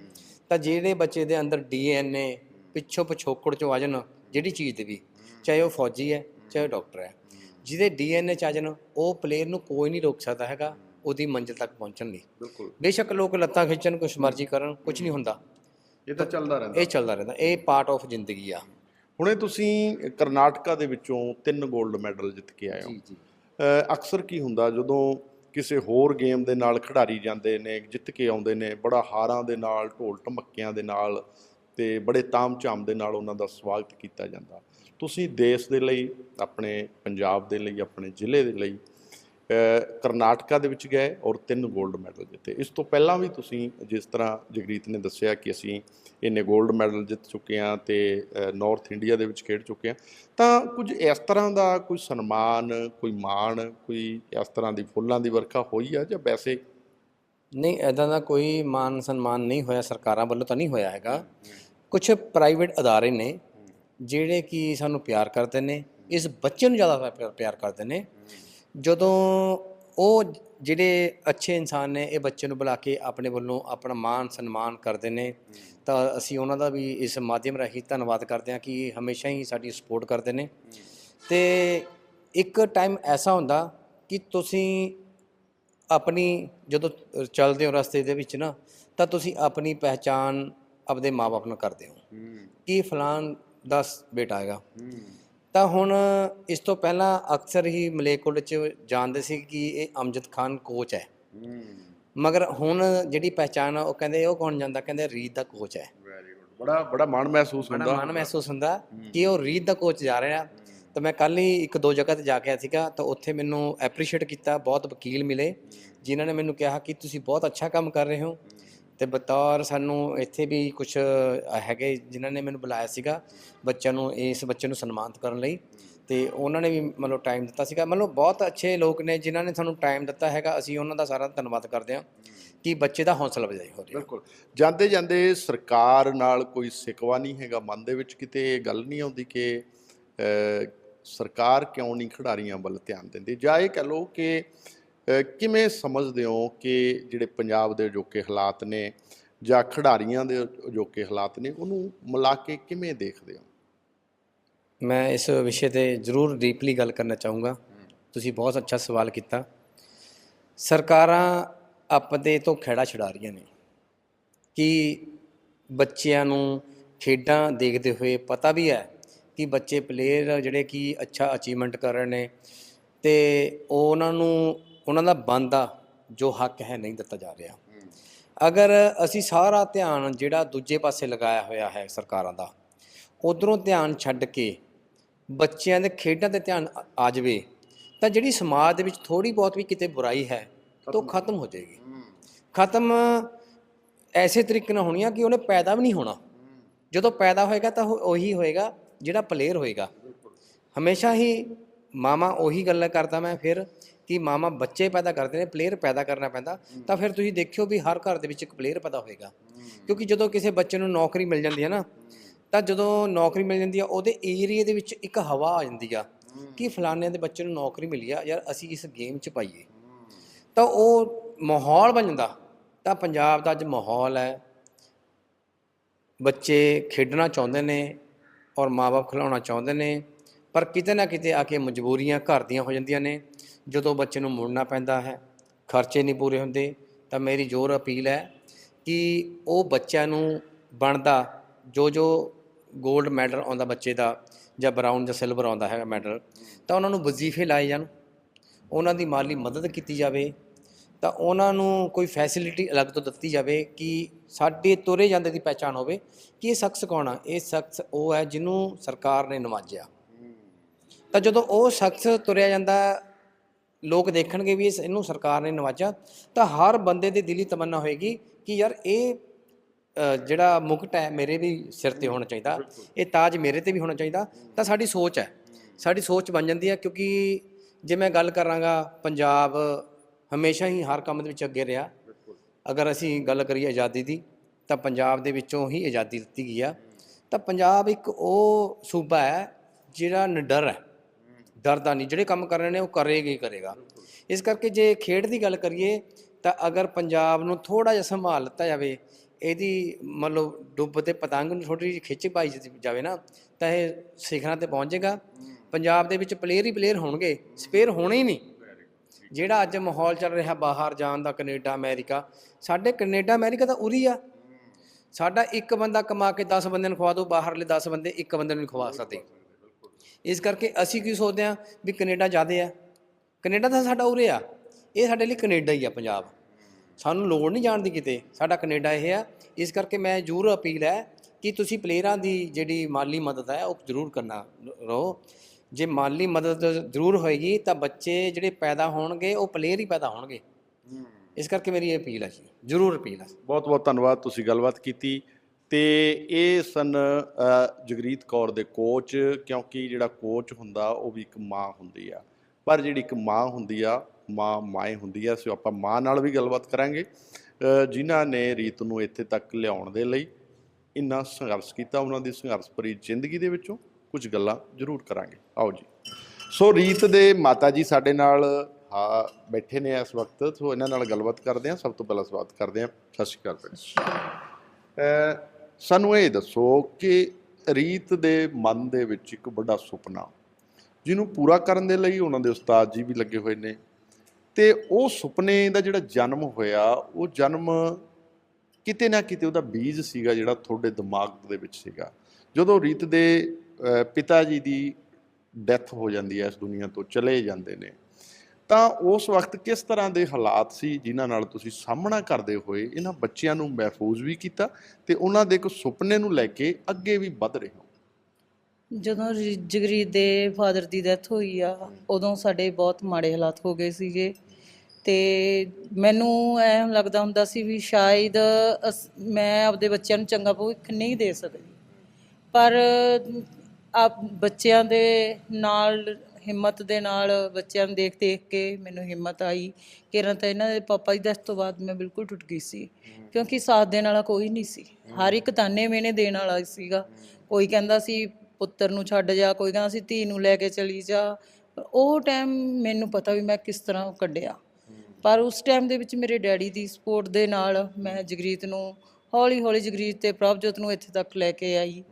ਤਾਂ ਜਿਹੜੇ ਬੱਚੇ ਦੇ ਅੰਦਰ ਡੀਐਨਏ ਪਿੱਛੋਂ ਪਿਛੋਕੜ ਚੋਂ ਆ ਜਾਣ ਜਿਹੜੀ ਚੀਜ਼ ਦੇ ਵੀ ਚਾਹੇ ਉਹ ਫੌਜੀ ਹੈ ਚਾਹੇ ਉਹ ਡਾਕਟਰ ਹੈ। ਜਿਹਦੇ ਡੀਐਨਏ ਚ ਆ ਜਾਣ ਉਹ ਪਲੇਅਰ ਨੂੰ ਕੋਈ ਨਹੀਂ ਰੋਕ ਸਕਦਾ ਹੈਗਾ ਉਹਦੀ ਮੰਜ਼ਿਲ ਤੱਕ ਪਹੁੰਚਣ ਲਈ। ਬਿਲਕੁਲ। ਬੇਸ਼ੱਕ ਲੋਕ ਲੱਤਾਂ ਖਿੱਚਣ ਕੁਛ ਮਰਜ਼ੀ ਕਰਨ ਕੁਝ ਨਹੀਂ ਹੁੰਦਾ। ਇਹ ਤਾਂ ਚੱਲਦਾ ਰਹਿੰਦਾ। ਇਹ ਚੱਲਦਾ ਰਹਿੰਦਾ ਇਹ ਪਾਰਟ ਆਫ ਜ਼ਿੰਦਗੀ ਆ। ਹੁਣੇ ਤੁਸੀਂ ਕਰਨਾਟਕਾ ਦੇ ਵਿੱਚੋਂ ਤਿੰਨ 골ਡ ਮੈਡਲ ਜਿੱਤ ਕੇ ਆਏ ਹੋ। ਜੀ ਜੀ। ਅਕਸਰ ਕੀ ਹੁੰਦਾ ਜਦੋਂ ਕਿਸੇ ਹੋਰ ਗੇਮ ਦੇ ਨਾਲ ਖਿਡਾਰੀ ਜਾਂਦੇ ਨੇ ਜਿੱਤ ਕੇ ਆਉਂਦੇ ਨੇ ਬੜਾ ਹਾਰਾਂ ਦੇ ਨਾਲ ਢੋਲ ਢਮੱਕਿਆਂ ਦੇ ਨਾਲ ਤੇ ਬੜੇ ਤਾਮ-ਝਾਮ ਦੇ ਨਾਲ ਉਹਨਾਂ ਦਾ ਸਵਾਗਤ ਕੀਤਾ ਜਾਂਦਾ। ਤੁਸੀਂ ਦੇਸ਼ ਦੇ ਲਈ, ਆਪਣੇ ਪੰਜਾਬ ਦੇ ਲਈ, ਆਪਣੇ ਜ਼ਿਲ੍ਹੇ ਦੇ ਲਈ ਕਰਨਾਟਕਾ ਦੇ ਵਿੱਚ ਗਏ ਔਰ ਤਿੰਨ 골ਡ ਮੈਡਲ ਜਿੱਤੇ। ਇਸ ਤੋਂ ਪਹਿਲਾਂ ਵੀ ਤੁਸੀਂ ਜਿਸ ਤਰ੍ਹਾਂ ਜਗਰੀਤ ਨੇ ਦੱਸਿਆ ਕਿ ਅਸੀਂ ਇੰਨੇ 골ਡ ਮੈਡਲ ਜਿੱਤ ਚੁੱਕੇ ਹਾਂ ਤੇ ਨਾਰਥ ਇੰਡੀਆ ਦੇ ਵਿੱਚ ਖੇਡ ਚੁੱਕੇ ਹਾਂ, ਤਾਂ ਕੁਝ ਇਸ ਤਰ੍ਹਾਂ ਦਾ ਕੋਈ ਸਨਮਾਨ, ਕੋਈ ਮਾਣ, ਕੋਈ ਇਸ ਤਰ੍ਹਾਂ ਦੀ ਫੁੱਲਾਂ ਦੀ ਵਰਖਾ ਹੋਈ ਆ ਜਾਂ ਵੈਸੇ? ਨਹੀਂ ਐਦਾਂ ਦਾ ਕੋਈ ਮਾਨ ਸਨਮਾਨ ਨਹੀਂ ਹੋਇਆ ਸਰਕਾਰਾਂ ਵੱਲੋਂ ਤਾਂ ਨਹੀਂ ਹੋਇਆ ਹੈਗਾ। ਕੁਝ ਪ੍ਰਾਈਵੇਟ ਅਦਾਰੇ ਨੇ ਜਿਹੜੇ ਕਿ ਸਾਨੂੰ ਪਿਆਰ ਕਰਦੇ ਨੇ ਇਸ ਬੱਚੇ ਨੂੰ ਜ਼ਿਆਦਾ ਪਿਆਰ- ਪਿਆਰ ਕਰਦੇ ਨੇ। ਜਦੋਂ ਉਹ ਜਿਹੜੇ ਅੱਛੇ ਇਨਸਾਨ ਨੇ ਇਹ ਬੱਚੇ ਨੂੰ ਬੁਲਾ ਕੇ ਆਪਣੇ ਵੱਲੋਂ ਆਪਣਾ ਮਾਨ ਸਨਮਾਨ ਕਰਦੇ ਨੇ ਤਾਂ ਅਸੀਂ ਉਹਨਾਂ ਦਾ ਵੀ ਇਸ ਮਾਧਿਅਮ ਰਾਹੀਂ ਧੰਨਵਾਦ ਕਰਦੇ ਹਾਂ ਕਿ ਹਮੇਸ਼ਾ ਹੀ ਸਾਡੀ ਸਪੋਰਟ ਕਰਦੇ ਨੇ। ਤੇ ਇੱਕ ਟਾਈਮ ਐਸਾ ਹੁੰਦਾ ਕਿ ਤੁਸੀਂ ਆਪਣੀ ਜਦੋਂ ਚੱਲਦੇ ਹੋ ਰਸਤੇ ਦੇ ਵਿੱਚ ਨਾ ਤਾਂ ਤੁਸੀਂ ਆਪਣੀ ਪਹਿਚਾਨ ਆਪਦੇ ਮਾਪੇ ਨਾਲ ਕਰਦੇ ਹੋ। ਕਿ ਫਲਾਨ ਦਾ ਬੇਟਾ ਹੈਗਾ। ਤਾਂ ਹੁਣ ਇਸ ਤੋਂ ਪਹਿਲਾਂ ਅਕਸਰ ਹੀ ਮਲੇਕੋਲ ਚ ਜਾਣਦੇ ਸੀ ਕਿ ਇਹ ਅਮਜਦ ਖਾਨ ਕੋਚ ਹੈ। ਮਗਰ ਹੁਣ ਜਿਹੜੀ ਪਹਿਚਾਨ ਉਹ ਕਹਿੰਦੇ ਉਹ ਕੌਣ ਜਾਂਦਾ? ਕਹਿੰਦੇ ਰੀਤ ਦਾ ਕੋਚ ਹੈ। ਬੜਾ ਬੜਾ ਮਾਣ ਮਹਿਸੂਸ ਬੜਾ ਹੁੰਦਾ ਮਾਣ ਮਹਿਸੂਸ ਹੁੰਦਾ ਕਿ ਉਹ ਰੀਤ ਦਾ ਕੋਚ ਜਾ ਰਿਹਾ। ਤਾਂ ਮੈਂ ਕੱਲ ਹੀ ਇੱਕ ਦੋ ਜਗ੍ਹਾ ਤੇ ਜਾ ਕੇ ਆਇਆ ਸੀਗਾ। ਤਾਂ ਉੱਥੇ ਮੈਨੂੰ ਐਪਰੀਸ਼ੀਏਟ ਕੀਤਾ ਬਹੁਤ ਵਕੀਲ ਮਿਲੇ ਜਿਨ੍ਹਾਂ ਨੇ ਮੈਨੂੰ ਕਿਹਾ ਕਿ ਤੁਸੀਂ ਬਹੁਤ ਅੱਛਾ ਕੰਮ ਕਰ ਰਹੇ ਹੋ। ਤੇ ਬਤੌਰ ਸਾਨੂੰ ਇੱਥੇ ਵੀ ਕੁਝ ਹੈਗੇ ਜਿਨ੍ਹਾਂ ਨੇ ਮੈਨੂੰ ਬੁਲਾਇਆ ਸੀਗਾ ਬੱਚਿਆਂ ਨੂੰ, ਇਸ ਬੱਚੇ ਨੂੰ ਸਨਮਾਨਿਤ ਕਰਨ ਲਈ। ਤੇ ਉਹਨਾਂ ਨੇ ਵੀ ਮਤਲਬ ਟਾਈਮ ਦਿੱਤਾ ਸੀਗਾ। ਮਤਲਬ ਬਹੁਤ ਅੱਛੇ ਲੋਕ ਨੇ ਜਿਨ੍ਹਾਂ ਨੇ ਸਾਨੂੰ ਟਾਈਮ ਦਿੱਤਾ ਹੈਗਾ। ਅਸੀਂ ਉਹਨਾਂ ਦਾ ਸਾਰਾ ਧੰਨਵਾਦ ਕਰਦੇ ਹਾਂ ਕਿ ਬੱਚੇ ਦਾ ਹੌਸਲਾ ਅਫਜ਼ਾਈ ਹੋ ਰਹੀ। ਬਿਲਕੁਲ। ਜਾਂਦੇ ਜਾਂਦੇ ਸਰਕਾਰ ਨਾਲ ਕੋਈ ਸਿਕਵਾ ਨਹੀਂ ਹੈਗਾ। ਮਨ ਦੇ ਵਿੱਚ ਕਿਤੇ ਇਹ ਗੱਲ ਨਹੀਂ ਆਉਂਦੀ ਕਿ ਸਰਕਾਰ ਕਿਉਂ ਨਹੀਂ ਖਿਡਾਰੀਆਂ ਵੱਲ ਧਿਆਨ ਦਿੰਦੀ? ਜਾਂ ਇਹ ਕਹ ਲਓ ਕਿ ਕਿਵੇਂ ਸਮਝਦੇ ਹੋ ਕਿ ਜਿਹੜੇ ਪੰਜਾਬ ਦੇ ਅਜੋਕੇ ਹਾਲਾਤ ਨੇ ਜਾਂ ਖਿਡਾਰੀਆਂ ਦੇ ਅਜੋਕੇ ਹਾਲਾਤ ਨੇ, ਉਹਨੂੰ ਮਿਲਾ ਕੇ ਕਿਵੇਂ ਦੇਖਦੇ ਹੋ? ਮੈਂ ਇਸ ਵਿਸ਼ੇ ਤੇ ਜ਼ਰੂਰ ਡੀਪਲੀ ਗੱਲ ਕਰਨਾ ਚਾਹੂੰਗਾ। ਤੁਸੀਂ ਬਹੁਤ ਅੱਛਾ ਸਵਾਲ ਕੀਤਾ। ਸਰਕਾਰਾਂ ਆਪਦੇ ਤੋਂ ਖੇੜਾ ਛਡਾ ਰਹੀਆਂ ਨੇ। ਕਿ ਬੱਚਿਆਂ ਨੂੰ ਖੇਡਾਂ ਦੇਖਦੇ ਹੋਏ ਪਤਾ ਵੀ ਹੈ ਕਿ ਬੱਚੇ ਪਲੇਅਰ ਜਿਹੜੇ ਕਿ ਅੱਛਾ ਅਚੀਵਮੈਂਟ ਕਰ ਰਹੇ ਨੇ ਤੇ ਉਹਨਾਂ ਨੂੰ ਉਹਨਾਂ ਦਾ ਬਣਦਾ ਜੋ ਹੱਕ ਹੈ ਨਹੀਂ ਦਿੱਤਾ ਜਾ ਰਿਹਾ। ਅਗਰ ਅਸੀਂ ਸਾਰਾ ਧਿਆਨ ਜਿਹੜਾ ਦੂਜੇ ਪਾਸੇ ਲਗਾਇਆ ਹੋਇਆ ਹੈ ਸਰਕਾਰਾਂ ਦਾ ਉਧਰੋਂ ਧਿਆਨ ਛੱਡ ਕੇ ਬੱਚਿਆਂ ਦੇ ਖੇਡਾਂ ਤੇ ਧਿਆਨ ਆ- ਜਾਵੇ ਤਾਂ ਜਿਹੜੀ ਸਮਾਜ ਦੇ ਵਿੱਚ ਥੋੜੀ ਬਹੁਤ ਵੀ ਕਿਤੇ ਬੁਰਾਈ ਹੈ ਤਾਂ ਉਹ ਖਤਮ। ਹੋ ਜਾਏਗੀ। ਖਤਮ ਐਸੇ ਤਰੀਕੇ ਨਾਲ ਹੋਣੀ ਆ ਕਿ ਉਹਨੇ ਪੈਦਾ ਵੀ ਨਹੀਂ ਹੋਣਾ। ਜਦੋਂ ਪੈਦਾ ਹੋਏਗਾ ਤਾਂ ਉਹ ਉਹੀ ਹੋਏਗਾ ਜਿਹੜਾ ਪਲੇਅਰ ਹੋਏਗਾ। ਹਮੇਸ਼ਾ ਹੀ ਮਾਮਾ ਉਹੀ ਗੱਲ ਕਰਦਾ ਮੈਂ ਫਿਰ ਕਿ ਮਾਮਾ ਬੱਚੇ ਪੈਦਾ ਕਰਦੇ ਨੇ ਪਲੇਅਰ ਪੈਦਾ ਕਰਨਾ ਪੈਂਦਾ ਤਾਂ ਫਿਰ ਤੁਸੀਂ ਦੇਖਿਓ ਵੀ ਹਰ ਘਰ ਦੇ ਵਿੱਚ ਇੱਕ ਪਲੇਅਰ ਪੈਦਾ ਹੋਏਗਾ। ਕਿਉਂਕਿ ਜਦੋਂ ਕਿਸੇ ਬੱਚੇ ਨੂੰ ਨੌਕਰੀ ਮਿਲ ਜਾਂਦੀ ਹੈ ਨਾ ਤਾਂ ਜਦੋਂ ਨੌਕਰੀ ਮਿਲ ਜਾਂਦੀ ਆ ਉਹਦੇ ਏਰੀਏ ਦੇ ਵਿੱਚ ਇੱਕ ਹਵਾ ਆ ਜਾਂਦੀ ਆ ਕਿ ਫਲਾਣੇ ਦੇ ਬੱਚੇ ਨੂੰ ਨੌਕਰੀ ਮਿਲੀ ਆ ਯਾਰ ਅਸੀਂ ਇਸ ਗੇਮ 'ਚ ਪਾਈਏ। ਤਾਂ ਉਹ ਮਾਹੌਲ ਬਣ ਜਾਂਦਾ। ਤਾਂ ਪੰਜਾਬ ਦਾ ਅੱਜ ਮਾਹੌਲ ਹੈ। ਬੱਚੇ ਖੇਡਣਾ ਚਾਹੁੰਦੇ ਨੇ ਔਰ ਮਾਪੇ ਖਿਲਾਉਣਾ ਚਾਹੁੰਦੇ ਨੇ ਪਰ ਕਿਤੇ ਨਾ ਕਿਤੇ ਆ ਕੇ ਮਜਬੂਰੀਆਂ ਘਰ ਦੀਆਂ ਹੋ ਜਾਂਦੀਆਂ ਨੇ। ਜਦੋਂ ਬੱਚੇ ਨੂੰ ਮੁੜਨਾ ਪੈਂਦਾ ਹੈ, ਖਰਚੇ ਨਹੀਂ ਪੂਰੇ ਹੁੰਦੇ, ਤਾਂ ਮੇਰੀ ਜ਼ੋਰ ਅਪੀਲ ਹੈ ਕਿ ਉਹ ਬੱਚਿਆਂ ਨੂੰ ਬਣਦਾ, ਜੋ ਜੋ 골ਡ ਮੈਡਲ ਆਉਂਦਾ ਬੱਚੇ ਦਾ ਜਾਂ ਬਰਾਊਨ ਜਾਂ ਸਿਲਵਰ ਆਉਂਦਾ ਹੈਗਾ ਮੈਡਲ ਤਾਂ ਉਹਨਾਂ ਨੂੰ ਵਜ਼ੀਫੇ ਲਾਏ ਜਾਣ, ਉਹਨਾਂ ਦੀ ਮਾਲੀ ਮਦਦ ਕੀਤੀ ਜਾਵੇ, ਤਾਂ ਉਹਨਾਂ ਨੂੰ ਕੋਈ ਫੈਸਿਲਿਟੀ ਅਲੱਗ ਤੋਂ ਦਿੱਤੀ ਜਾਵੇ ਕਿ ਸਾਡੇ ਤੁਰੇ ਜਾਂਦੇ ਦੀ ਪਹਿਚਾਣ ਹੋਵੇ ਕਿ ਇਹ ਸ਼ਖਸ ਕੌਣ ਆ? ਇਹ ਸ਼ਖਸ ਉਹ ਹੈ ਜਿਹਨੂੰ ਸਰਕਾਰ ਨੇ ਨਵਾਜਿਆ। ਤਾਂ ਜਦੋਂ ਉਹ ਸ਼ਖਸ ਤੁਰਿਆ ਜਾਂਦਾ ਲੋਕ ਦੇਖਣਗੇ ਵੀ ਇਸ ਇਹਨੂੰ ਸਰਕਾਰ ਨੇ ਨਵਾਜਿਆ ਤਾਂ ਹਰ ਬੰਦੇ ਦੀ ਦਿਲੀ ਤਮੰਨਾ ਹੋਏਗੀ ਕਿ ਯਾਰ ਇਹ ਜਿਹੜਾ ਮੁਕਟ ਹੈ ਮੇਰੇ ਵੀ ਸਿਰ ਤੇ ਹੋਣਾ ਚਾਹੀਦਾ ਇਹ ਤਾਜ ਮੇਰੇ ਤੇ ਵੀ ਹੋਣਾ ਚਾਹੀਦਾ ਤਾਂ ਸਾਡੀ ਸੋਚ ਹੈ। ਸਾਡੀ ਸੋਚ ਬਣ ਜਾਂਦੀ ਹੈ ਕਿਉਂਕਿ ਜੇ ਮੈਂ ਗੱਲ ਕਰਾਂਗਾ ਪੰਜਾਬ ਹਮੇਸ਼ਾ ਹੀ ਹਰ ਕੰਮ ਦੇ ਵਿੱਚ ਅੱਗੇ ਰਿਹਾ। ਅਗਰ ਅਸੀਂ ਗੱਲ ਕਰੀਏ ਆਜ਼ਾਦੀ ਦੀ ਤਾਂ ਪੰਜਾਬ ਦੇ ਵਿੱਚੋਂ ਹੀ ਆਜ਼ਾਦੀ ਦਿੱਤੀ ਗਈ ਆ। ਤਾਂ ਪੰਜਾਬ ਇੱਕ ਉਹ ਸੂਬਾ ਹੈ ਜਿਹੜਾ ਨਿਡਰ ਹੈ। ਡਰਦਾ ਨਹੀਂ, ਜਿਹੜੇ ਕੰਮ ਕਰ ਰਹੇ ਨੇ ਉਹ ਕਰੇਗਾ ਹੀ ਕਰੇਗਾ। ਇਸ ਕਰਕੇ ਜੇ ਖੇਡ ਦੀ ਗੱਲ ਕਰੀਏ, ਤਾਂ ਅਗਰ ਪੰਜਾਬ ਨੂੰ ਥੋੜਾ ਜਿਹਾ ਸੰਭਾਲ ਲਿੱਤਾ ਜਾਵੇ, ਇਹਦੀ ਮਤਲਬ ਡੁੱਬ ਤੇ ਪਤੰਗ ਨੂੰ ਥੋੜੀ ਜਿਹੀ ਖਿੱਚ ਪਾਈ ਜਾਵੇ ਨਾ, ਤਾਂ ਇਹ ਸਿਖਰਾਂ ਤੇ ਪਹੁੰਚ ਜਾਏਗਾ ਪੰਜਾਬ ਦੇ ਵਿੱਚ ਪਲੇਅਰ ਹੀ ਪਲੇਅਰ ਹੋਣਗੇ ਸਪੇਅਰ ਹੋਣੇ ਹੀ ਨਹੀਂ। ਜਿਹੜਾ ਅੱਜ ਮਾਹੌਲ ਚੱਲ ਰਿਹਾ ਬਾਹਰ ਜਾਣ ਦਾ ਕੈਨੇਡਾ, ਅਮਰੀਕਾ, ਸਾਡੇ ਕੈਨੇਡਾ, ਅਮਰੀਕਾ ਤਾਂ ਉਰੀ ਆ। ਸਾਡਾ ਇੱਕ ਬੰਦਾ ਕਮਾ ਕੇ 10 ਬੰਦਿਆਂ ਨੂੰ ਖਵਾ ਦੋ, ਬਾਹਰਲੇ 10 ਬੰਦੇ ਇੱਕ ਬੰਦੇ ਨੂੰ ਨਹੀਂ ਖਵਾ ਸਕਦੇ। ਇਸ ਕਰਕੇ ਅਸੀਂ ਕੀ ਸੋਚਦੇ ਆ ਵੀ ਕੈਨੇਡਾ ਜ਼ਿਆਦੇ ਆ। ਕੈਨੇਡਾ ਤਾਂ ਸਾਡਾ ਉਰੇ ਆ। ਇਹ ਸਾਡੇ ਲਈ ਕੈਨੇਡਾ ਹੀ ਆ ਪੰਜਾਬ। ਸਾਨੂੰ ਲੋੜ ਨਹੀਂ ਜਾਣ ਦੀ ਕਿਤੇ। ਸਾਡਾ ਕੈਨੇਡਾ ਇਹ ਆ। ਇਸ ਕਰਕੇ ਮੈਂ ਜ਼ਰੂਰ ਅਪੀਲ ਹੈ ਕਿ ਤੁਸੀਂ ਪਲੇਅਰਾਂ ਦੀ ਜਿਹੜੀ ਮਾਲੀ ਮਦਦ ਹੈ ਉਹ ਜ਼ਰੂਰ ਕਰਨਾ ਰਹੋ। ਜੇ ਮਾਲੀ ਮਦਦ ਜ਼ਰੂਰ ਹੋਏਗੀ ਤਾਂ ਬੱਚੇ ਜਿਹੜੇ ਪੈਦਾ ਹੋਣਗੇ ਉਹ ਪਲੇਅਰ ਹੀ ਪੈਦਾ ਹੋਣਗੇ। ਇਸ ਕਰਕੇ ਮੇਰੀ ਇਹ ਅਪੀਲ ਹੈ ਜੀ। ਜ਼ਰੂਰ ਅਪੀਲ ਹੈ। ਬਹੁਤ ਬਹੁਤ ਧੰਨਵਾਦ। ਤੁਸੀਂ ਗੱਲਬਾਤ ਕੀਤੀ। ਤੇ ਇਹ ਸਨ ਜਗਰੀਤ ਕੌਰ ਦੇ ਕੋਚ ਕਿਉਂਕਿ ਜਿਹੜਾ ਕੋਚ ਹੁੰਦਾ ਉਹ ਵੀ ਇੱਕ ਮਾਂ ਹੁੰਦੀ ਆ। ਪਰ ਜਿਹੜੀ ਇੱਕ ਮਾਂ ਹੁੰਦੀ ਆ ਮਾਂ ਮਾਏ ਹੁੰਦੀ ਆ ਸੋ ਆਪਾਂ ਮਾਂ ਨਾਲ ਵੀ ਗੱਲਬਾਤ ਕਰਾਂਗੇ। ਜਿਨ੍ਹਾਂ ਨੇ ਰੀਤ ਨੂੰ ਇੱਥੇ ਤੱਕ ਲਿਆਉਣ ਦੇ ਲਈ ਇੰਨਾ ਸੰਘਰਸ਼ ਕੀਤਾ ਉਹਨਾਂ ਦੀ ਸੰਘਰਸ਼ ਭਰੀ ਜ਼ਿੰਦਗੀ ਦੇ ਵਿੱਚੋਂ ਕੁਝ ਗੱਲਾਂ ਜ਼ਰੂਰ ਕਰਾਂਗੇ। ਆਓ ਜੀ। ਸੋ ਰੀਤ ਦੇ ਮਾਤਾ ਜੀ ਸਾਡੇ ਨਾਲ ਹਾਂ ਬੈਠੇ ਨੇ ਇਸ ਵਕਤ ਸੋ ਇਹਨਾਂ ਨਾਲ ਗੱਲਬਾਤ ਕਰਦੇ ਹਾਂ। ਸਭ ਤੋਂ ਪਹਿਲਾਂ ਸਵਾਗਤ ਕਰਦੇ ਹਾਂ। ਸਤਿ ਸ਼੍ਰੀ ਅਕਾਲ ਸਾਨੂੰ ਇਹ ਦੱਸੋ ਕਿ ਰੀਤ ਦੇ ਮਨ ਦੇ ਵਿੱਚ ਇੱਕ ਵੱਡਾ ਸੁਪਨਾ ਜਿਹਨੂੰ ਪੂਰਾ ਕਰਨ ਦੇ ਲਈ ਉਹਨਾਂ ਦੇ ਉਸਤਾਦ ਜੀ ਵੀ ਲੱਗੇ ਹੋਏ ਨੇ। ਤੇ ਉਹ ਸੁਪਨੇ ਦਾ ਜਿਹੜਾ ਜਨਮ ਹੋਇਆ, ਉਹ ਜਨਮ ਕਿਤੇ ਨਾ ਕਿਤੇ ਉਹਦਾ ਬੀਜ ਸੀਗਾ ਜਿਹੜਾ ਤੁਹਾਡੇ ਦਿਮਾਗ ਦੇ ਵਿੱਚ ਸੀਗਾ। ਜਦੋਂ ਰੀਤ ਦੇ ਪਿਤਾ ਜੀ ਦੀ ਡੈਥ ਹੋ ਜਾਂਦੀ ਹੈ ਇਸ ਦੁਨੀਆ ਤੋਂ, ਚਲੇ ਜਾਂਦੇ ਨੇ। ਤਾਂ ਉਸ ਵਕਤ ਕਿਸ ਤਰ੍ਹਾਂ ਦੇ ਹਾਲਾਤ ਸੀ ਜਿਨ੍ਹਾਂ ਨਾਲ ਤੁਸੀਂ ਸਾਹਮਣਾ ਕਰਦੇ ਹੋਏ ਇਹਨਾਂ ਬੱਚਿਆਂ ਨੂੰ ਮਹਿਫੂਜ਼ ਵੀ ਕੀਤਾ ਤੇ ਉਹਨਾਂ ਦੇ ਇੱਕ ਸੁਪਨੇ ਨੂੰ ਲੈ ਕੇ ਅੱਗੇ ਵੀ ਵੱਧ ਰਹੇ ਹੋ? ਜਦੋਂ ਜ- ਜਗਰੀਤ ਦੇ ਫਾਦਰ ਦੀ ਡੈਥ ਹੋਈ ਆ, ਉਦੋਂ ਸਾਡੇ ਬਹੁਤ ਮਾੜੇ ਹਾਲਾਤ ਹੋ ਗਏ ਸੀਗੇ। ਤੇ ਮੈਨੂੰ ਐਂ ਲੱਗਦਾ ਹੁੰਦਾ ਸੀ ਵੀ ਸ਼ਾਇਦ ਅਸ- ਮੈਂ ਆਪਦੇ ਬੱਚਿਆਂ ਨੂੰ ਚੰਗਾ ਭਵਿੱਖ ਨਹੀਂ ਦੇ ਸਕਦੀ। ਪਰ ਆਪ ਬੱਚਿਆਂ ਦੇ ਨਾਲ ਹਿੰਮਤ ਦੇ ਨਾਲ ਬੱਚਿਆਂ ਨੂੰ ਦੇਖ ਦੇਖ ਕੇ ਮੈਨੂੰ ਹਿੰਮਤ ਆਈ। ਕਿਰਾਂ ਤਾਂ ਇਹਨਾਂ ਦੇ ਪਾਪਾ ਦੀ ਦੱਸ ਤੋਂ ਬਾਅਦ ਮੈਂ ਬਿਲਕੁਲ ਟੁੱਟ ਗਈ ਸੀ। ਕਿਉਂਕਿ ਸਾਥ ਦੇਣ ਵਾਲਾ ਕੋਈ ਨਹੀਂ ਸੀ। ਹਰ ਇੱਕ ਤਾਨੇ ਮੈਨੇ ਦੇਣ ਵਾਲਾ ਸੀਗਾ। ਕੋਈ ਕਹਿੰਦਾ ਸੀ, ਪੁੱਤਰ ਨੂੰ ਛੱਡ ਜਾ। ਕੋਈ ਕਹਿੰਦਾ ਸੀ, ਧੀ ਨੂੰ ਲੈ ਕੇ ਚਲੀ ਜਾ। ਉਹ ਟਾਈਮ ਮੈਨੂੰ ਪਤਾ ਵੀ ਮੈਂ ਕਿਸ ਤਰ੍ਹਾਂ ਕੱਢਿਆ। ਪਰ ਉਸ ਟਾਈਮ ਦੇ ਵਿੱਚ ਮੇਰੇ ਡੈਡੀ ਦੀ ਸਪੋਰਟ ਦੇ ਨਾਲ ਮੈਂ ਜਗਰੀਤ ਨੂੰ ਹੌਲੀ ਹੌਲੀ ਜਗਰੀਤ ਤੇ ਪ੍ਰਭਜੋਤ ਨੂੰ ਇੱਥੇ ਤੱਕ ਲੈ ਕੇ ਆਈ।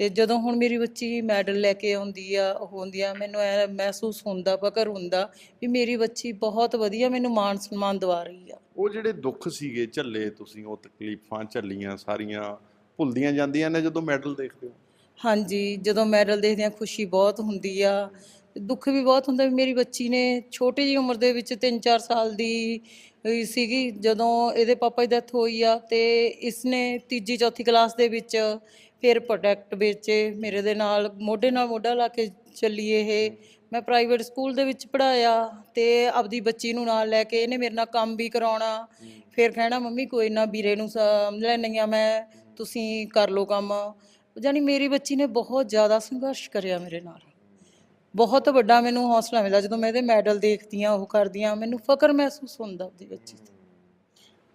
ਤੇ ਜਦੋਂ ਹੁਣ ਮੇਰੀ ਬੱਚੀ ਮੈਡਲ ਲੈ ਕੇ ਆਉਂਦੀ ਆ ਉਹ ਹੁੰਦੀ ਆ ਮੈਨੂੰ ਐ ਮਹਿਸੂਸ ਹੁੰਦਾ ਫਕਰ ਹੁੰਦਾ ਵੀ ਮੇਰੀ ਬੱਚੀ ਬਹੁਤ ਵਧੀਆ ਮੈਨੂੰ ਮਾਣ ਸਨਮਾਨ ਦਵਾ ਰਹੀ ਆ। ਉਹ ਜਿਹੜੇ ਦੁੱਖ ਸੀਗੇ ਝੱਲੇ ਤੁਸੀਂ ਉਹ ਤਕਲੀਫਾਂ ਝੱਲੀਆਂ ਸਾਰੀਆਂ ਭੁੱਲਦੀਆਂ ਜਾਂਦੀਆਂ ਨੇ ਜਦੋਂ ਮੈਡਲ ਦੇਖਦੇ ਹੋ? ਹਾਂਜੀ ਜਦੋਂ ਮੈਡਲ ਦੇਖਦੇ ਆ ਖੁਸ਼ੀ ਬਹੁਤ ਹੁੰਦੀ ਆ ਦੁੱਖ ਵੀ ਬਹੁਤ ਹੁੰਦਾ ਵੀ ਮੇਰੀ ਬੱਚੀ ਨੇ ਛੋਟੀ ਜਿਹੀ ਉਮਰ ਦੇ ਵਿੱਚ 3-4 ਸਾਲ ਦੀ ਸੀਗੀ ਜਦੋਂ ਇਹਦੇ ਪਾਪਾ ਦੀ ਡੈਥ ਹੋਈ ਆ ਤੇ ਇਸਨੇ ਤੀਜੀ ਚੌਥੀ ਕਲਾਸ ਦੇ ਵਿੱਚ ਫਿਰ ਪ੍ਰੋਡਕਟ ਵੇਚੇ, ਮੇਰੇ ਦੇ ਨਾਲ ਮੋਢੇ ਨਾਲ ਮੋਢਾ ਲਾ ਕੇ ਚੱਲੀਏ ਇਹ। ਮੈਂ ਪ੍ਰਾਈਵੇਟ ਸਕੂਲ ਦੇ ਵਿੱਚ ਪੜਾਇਆ ਤੇ ਆਪਦੀ ਬੱਚੀ ਨੂੰ ਨਾਲ ਲੈ ਕੇ ਇਹਨੇ ਮੇਰੇ ਨਾਲ ਕੰਮ ਵੀ ਕਰਾਉਣਾ। ਫਿਰ ਕਹਿਣਾ, ਮੰਮੀ, ਕੋਈ ਨਾ ਵੀਰੇ ਨੂੰ ਸਮਝ ਲੈਣੀ ਆ ਮੈਂ, ਤੁਸੀਂ ਕਰ ਲਓ ਕੰਮ। ਜਾਨੀ ਮੇਰੀ ਬੱਚੀ ਨੇ ਬਹੁਤ ਜ਼ਿਆਦਾ ਸੰਘਰਸ਼ ਕਰਿਆ ਮੇਰੇ ਨਾਲ। ਬਹੁਤ ਵੱਡਾ ਮੈਨੂੰ ਹੌਸਲਾ ਮਿਲਦਾ ਜਦੋਂ ਮੈਂ ਇਹਦੇ ਮੈਡਲ ਦੇਖਦੀ ਆ ਉਹ ਕਰਦੀ ਆ ਮੈਨੂੰ ਫਕਰ ਮਹਿਸੂਸ ਹੁੰਦਾ ਉਹਦੀ ਬੱਚੀ ਤੇ।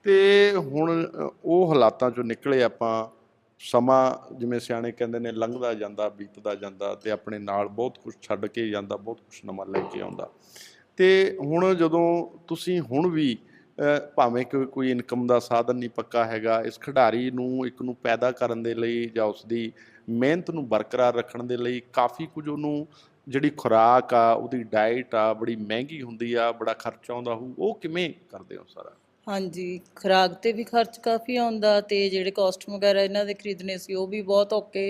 ਤੇ ਹੁਣ ਉਹ ਹਾਲਾਤਾਂ ਚੋਂ ਨਿਕਲੇ ਆਪਾਂ ਸਮਾਂ ਜਿਵੇਂ ਸਿਆਣੇ ਕਹਿੰਦੇ ਨੇ, ਲੰਘਦਾ ਜਾਂਦਾ, ਬੀਤਦਾ ਜਾਂਦਾ ਤੇ ਆਪਣੇ ਨਾਲ ਬਹੁਤ ਕੁਝ ਛੱਡ ਕੇ ਜਾਂਦਾ, ਬਹੁਤ ਕੁਝ ਨਵਾਂ ਲੈ ਕੇ ਆਉਂਦਾ। ਤੇ ਹੁਣ ਜਦੋਂ ਤੁਸੀਂ ਹੁਣ ਵੀ ਭਾਵੇਂ ਕਿ ਕੋਈ ਇਨਕਮ ਦਾ ਸਾਧਨ ਨਹੀਂ ਪੱਕਾ ਹੈਗਾ, ਇਸ ਖਿਡਾਰੀ ਨੂੰ, ਇੱਕ ਨੂੰ ਪੈਦਾ ਕਰਨ ਦੇ ਲਈ ਜਾਂ ਉਸ ਦੀ ਮਿਹਨਤ ਨੂੰ ਬਰਕਰਾਰ ਰੱਖਣ ਦੇ ਲਈ ਕਾਫੀ ਕੁਝ ਉਹਨੂੰ ਜਿਹੜੀ ਖੁਰਾਕ ਆ, ਉਹਦੀ ਡਾਈਟ ਆ, ਬੜੀ ਮਹਿੰਗੀ ਹੁੰਦੀ ਆ, ਬੜਾ ਖਰਚਾ ਆਉਂਦਾ ਹੋਊ, ਉਹ ਕਿਵੇਂ ਕਰਦੇ ਹੋ ਸਾਰਾ? ਹਾਂਜੀ ਖੁਰਾਕ ਤੇ ਵੀ ਖਰਚ ਕਾਫੀ ਆਉਂਦਾ ਤੇ ਜਿਹੜੇ ਕਾਸਟਿਊਮ ਵਗੈਰਾ ਇਹਨਾਂ ਦੇ ਖਰੀਦਣੇ ਸੀ ਉਹ ਵੀ ਬਹੁਤ ਔਕੇ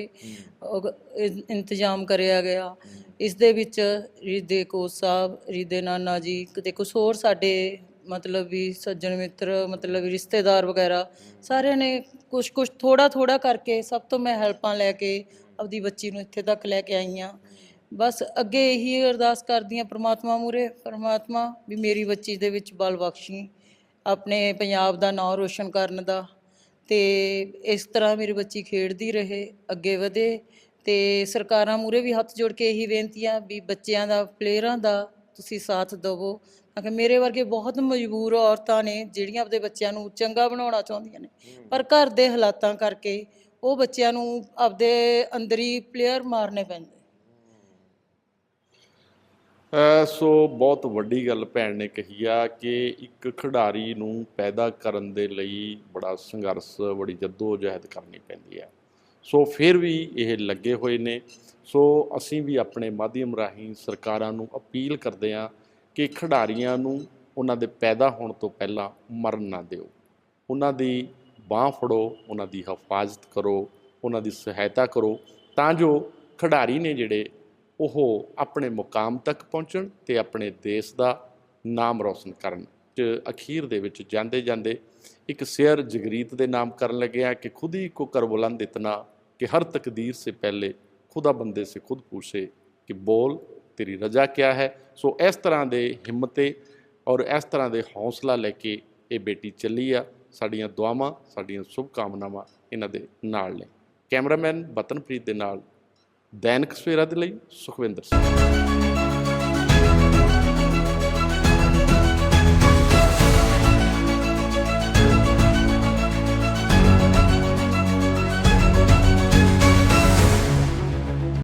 ਇ- ਇੰਤਜ਼ਾਮ ਕਰਿਆ ਗਿਆ। ਇਸ ਦੇ ਵਿੱਚ ਰੀਦੇ ਕੋਚ ਸਾਹਿਬ ਰੀਦੇ ਨਾਨਾ ਜੀ ਤੇ ਕੁਝ ਹੋਰ ਸਾਡੇ ਮਤਲਬ ਵੀ ਸੱਜਣ ਮਿੱਤਰ ਮਤਲਬ ਵੀ ਰਿਸ਼ਤੇਦਾਰ ਵਗੈਰਾ ਸਾਰਿਆਂ ਨੇ ਕੁਝ ਕੁਝ ਥੋੜਾ ਥੋੜਾ ਕਰਕੇ ਸਭ ਤੋਂ ਮੈਂ ਹੈਲਪਾਂ ਲੈ ਕੇ ਆਪਦੀ ਬੱਚੀ ਨੂੰ ਇੱਥੇ ਤੱਕ ਲੈ ਕੇ ਆਈ ਹਾਂ। ਬਸ ਅੱਗੇ ਇਹੀ ਅਰਦਾਸ ਕਰਦੀ ਹਾਂ ਪ੍ਰਮਾਤਮਾ ਮੂਰੇ ਪ੍ਰਮਾਤਮਾ ਵੀ ਮੇਰੀ ਬੱਚੀ ਦੇ ਵਿੱਚ ਬਲ ਬਖਸ਼ੀ। ਆਪਣੇ ਪੰਜਾਬ ਦਾ ਨਾਂ ਰੋਸ਼ਨ ਕਰਨ ਦਾ ਤੇ ਇਸ ਤਰ੍ਹਾਂ ਮੇਰੀ ਬੱਚੀ ਖੇਡਦੀ ਰਹੇ ਅੱਗੇ ਵਧੇ ਤੇ ਸਰਕਾਰਾਂ ਮੂਰੇ ਵੀ ਹੱਥ ਜੋੜ ਕੇ ਇਹੀ ਬੇਨਤੀ ਆ ਵੀ ਬੱਚਿਆਂ ਦਾ ਪਲੇਅਰਾਂ ਦਾ ਤੁਸੀਂ ਸਾਥ ਦਿਵੋ। ਕਿਉਂਕਿ ਮੇਰੇ ਵਰਗੇ ਬਹੁਤ ਮਜਬੂਰ ਔਰਤਾਂ ਨੇ ਜਿਹੜੀਆਂ ਆਪਣੇ ਬੱਚਿਆਂ ਨੂੰ ਚੰਗਾ ਬਣਾਉਣਾ ਚਾਹੁੰਦੀਆਂ ਨੇ। ਪਰ ਘਰ ਦੇ ਹਾਲਾਤਾਂ ਕਰਕੇ ਉਹ ਬੱਚਿਆਂ ਨੂੰ ਆਪਦੇ ਅੰਦਰੀ ਪਲੇਅਰ ਮਾਰਨੇ ਪੈਂਦੇ ਸੋ ਬਹੁਤ ਵੱਡੀ ਗੱਲ ਭੈਣ ਨੇ ਕਹੀ ਆ ਕਿ ਇੱਕ ਖਿਡਾਰੀ ਨੂੰ ਪੈਦਾ ਕਰਨ ਦੇ ਲਈ ਬੜਾ ਸੰਘਰਸ਼, ਬੜੀ ਜਹਿਦ ਕਰਨੀ ਪੈਂਦੀ ਹੈ। ਸੋ ਫਿਰ ਵੀ ਇਹ ਲੱਗੇ ਹੋਏ ਨੇ। ਸੋ ਅਸੀਂ ਵੀ ਆਪਣੇ ਮਾਧਿਅਮ ਰਾਹੀਂ ਸਰਕਾਰਾਂ ਨੂੰ ਅਪੀਲ ਕਰਦੇ ਹਾਂ ਕਿ ਖਿਡਾਰੀਆਂ ਨੂੰ ਉਹਨਾਂ ਦੇ ਪੈਦਾ ਹੋਣ ਤੋਂ ਪਹਿਲਾਂ ਮਰਨ ਨਾ ਦਿਓ। ਉਹਨਾਂ ਦੀ ਬਾਹ ਫੜੋ, ਉਹਨਾਂ ਦੀ ਹਿਫਾਜ਼ਤ ਕਰੋ, ਉਹਨਾਂ ਦੀ ਸਹਾਇਤਾ ਕਰੋ ਤਾਂ ਜੋ ਖਿਡਾਰੀ ਨੇ ਜਿਹੜੇ ਉਹ ਆਪਣੇ ਮੁਕਾਮ ਤੱਕ ਪਹੁੰਚਣ ਤੇ ਆਪਣੇ ਦੇਸ਼ ਦਾ ਨਾਮ ਰੌਸ਼ਨ ਕਰਨ। ਤੇ ਅਖੀਰ ਦੇ ਵਿੱਚ ਜਾਂਦੇ ਜਾਂਦੇ ਇੱਕ ਸ਼ੇਰ ਜਗਰੀਤ ਦੇ ਨਾਮ ਕਰਨ ਲੱਗਿਆ ਕਿ ਖੁਦ ਹੀ ਕੋ ਕਰ ਬੁਲੰਦ ਇਤਨਾ ਕਿ ਹਰ ਤਕਦੀਰ ਸੇ ਪਹਿਲੇ ਖੁਦਾ ਬੰਦੇ ਸੇ ਖੁਦ पूछे ਕਿ ਬੋਲ, ਤੇਰੀ ਰਜ਼ਾ ਕਿਆ ਹੈ? ਸੋ ਇਸ ਤਰ੍ਹਾਂ ਦੇ ਹਿੰਮਤੇ ਔਰ ਇਸ ਤਰ੍ਹਾਂ ਦੇ ਹੌਸਲਾ ਲੈ ਕੇ ਇਹ ਬੇਟੀ ਚੱਲੀ ਆ। ਸਾਡੀਆਂ ਦੁਆਵਾਂ, ਸਾਡੀਆਂ ਸ਼ੁਭ ਕਾਮਨਾਵਾਂ ਇਹਨਾਂ ਦੇ ਨਾਲ ਨੇ। ਕੈਮਰਾਮੈਨ ਬਤਨਪ੍ਰੀਤ ਦੇ ਨਾਲ ਦੈਨਿਕ ਸਵੇਰਾ ਦੇ ਲਈ ਸੁਖਵਿੰਦਰ ਸਿੰਘ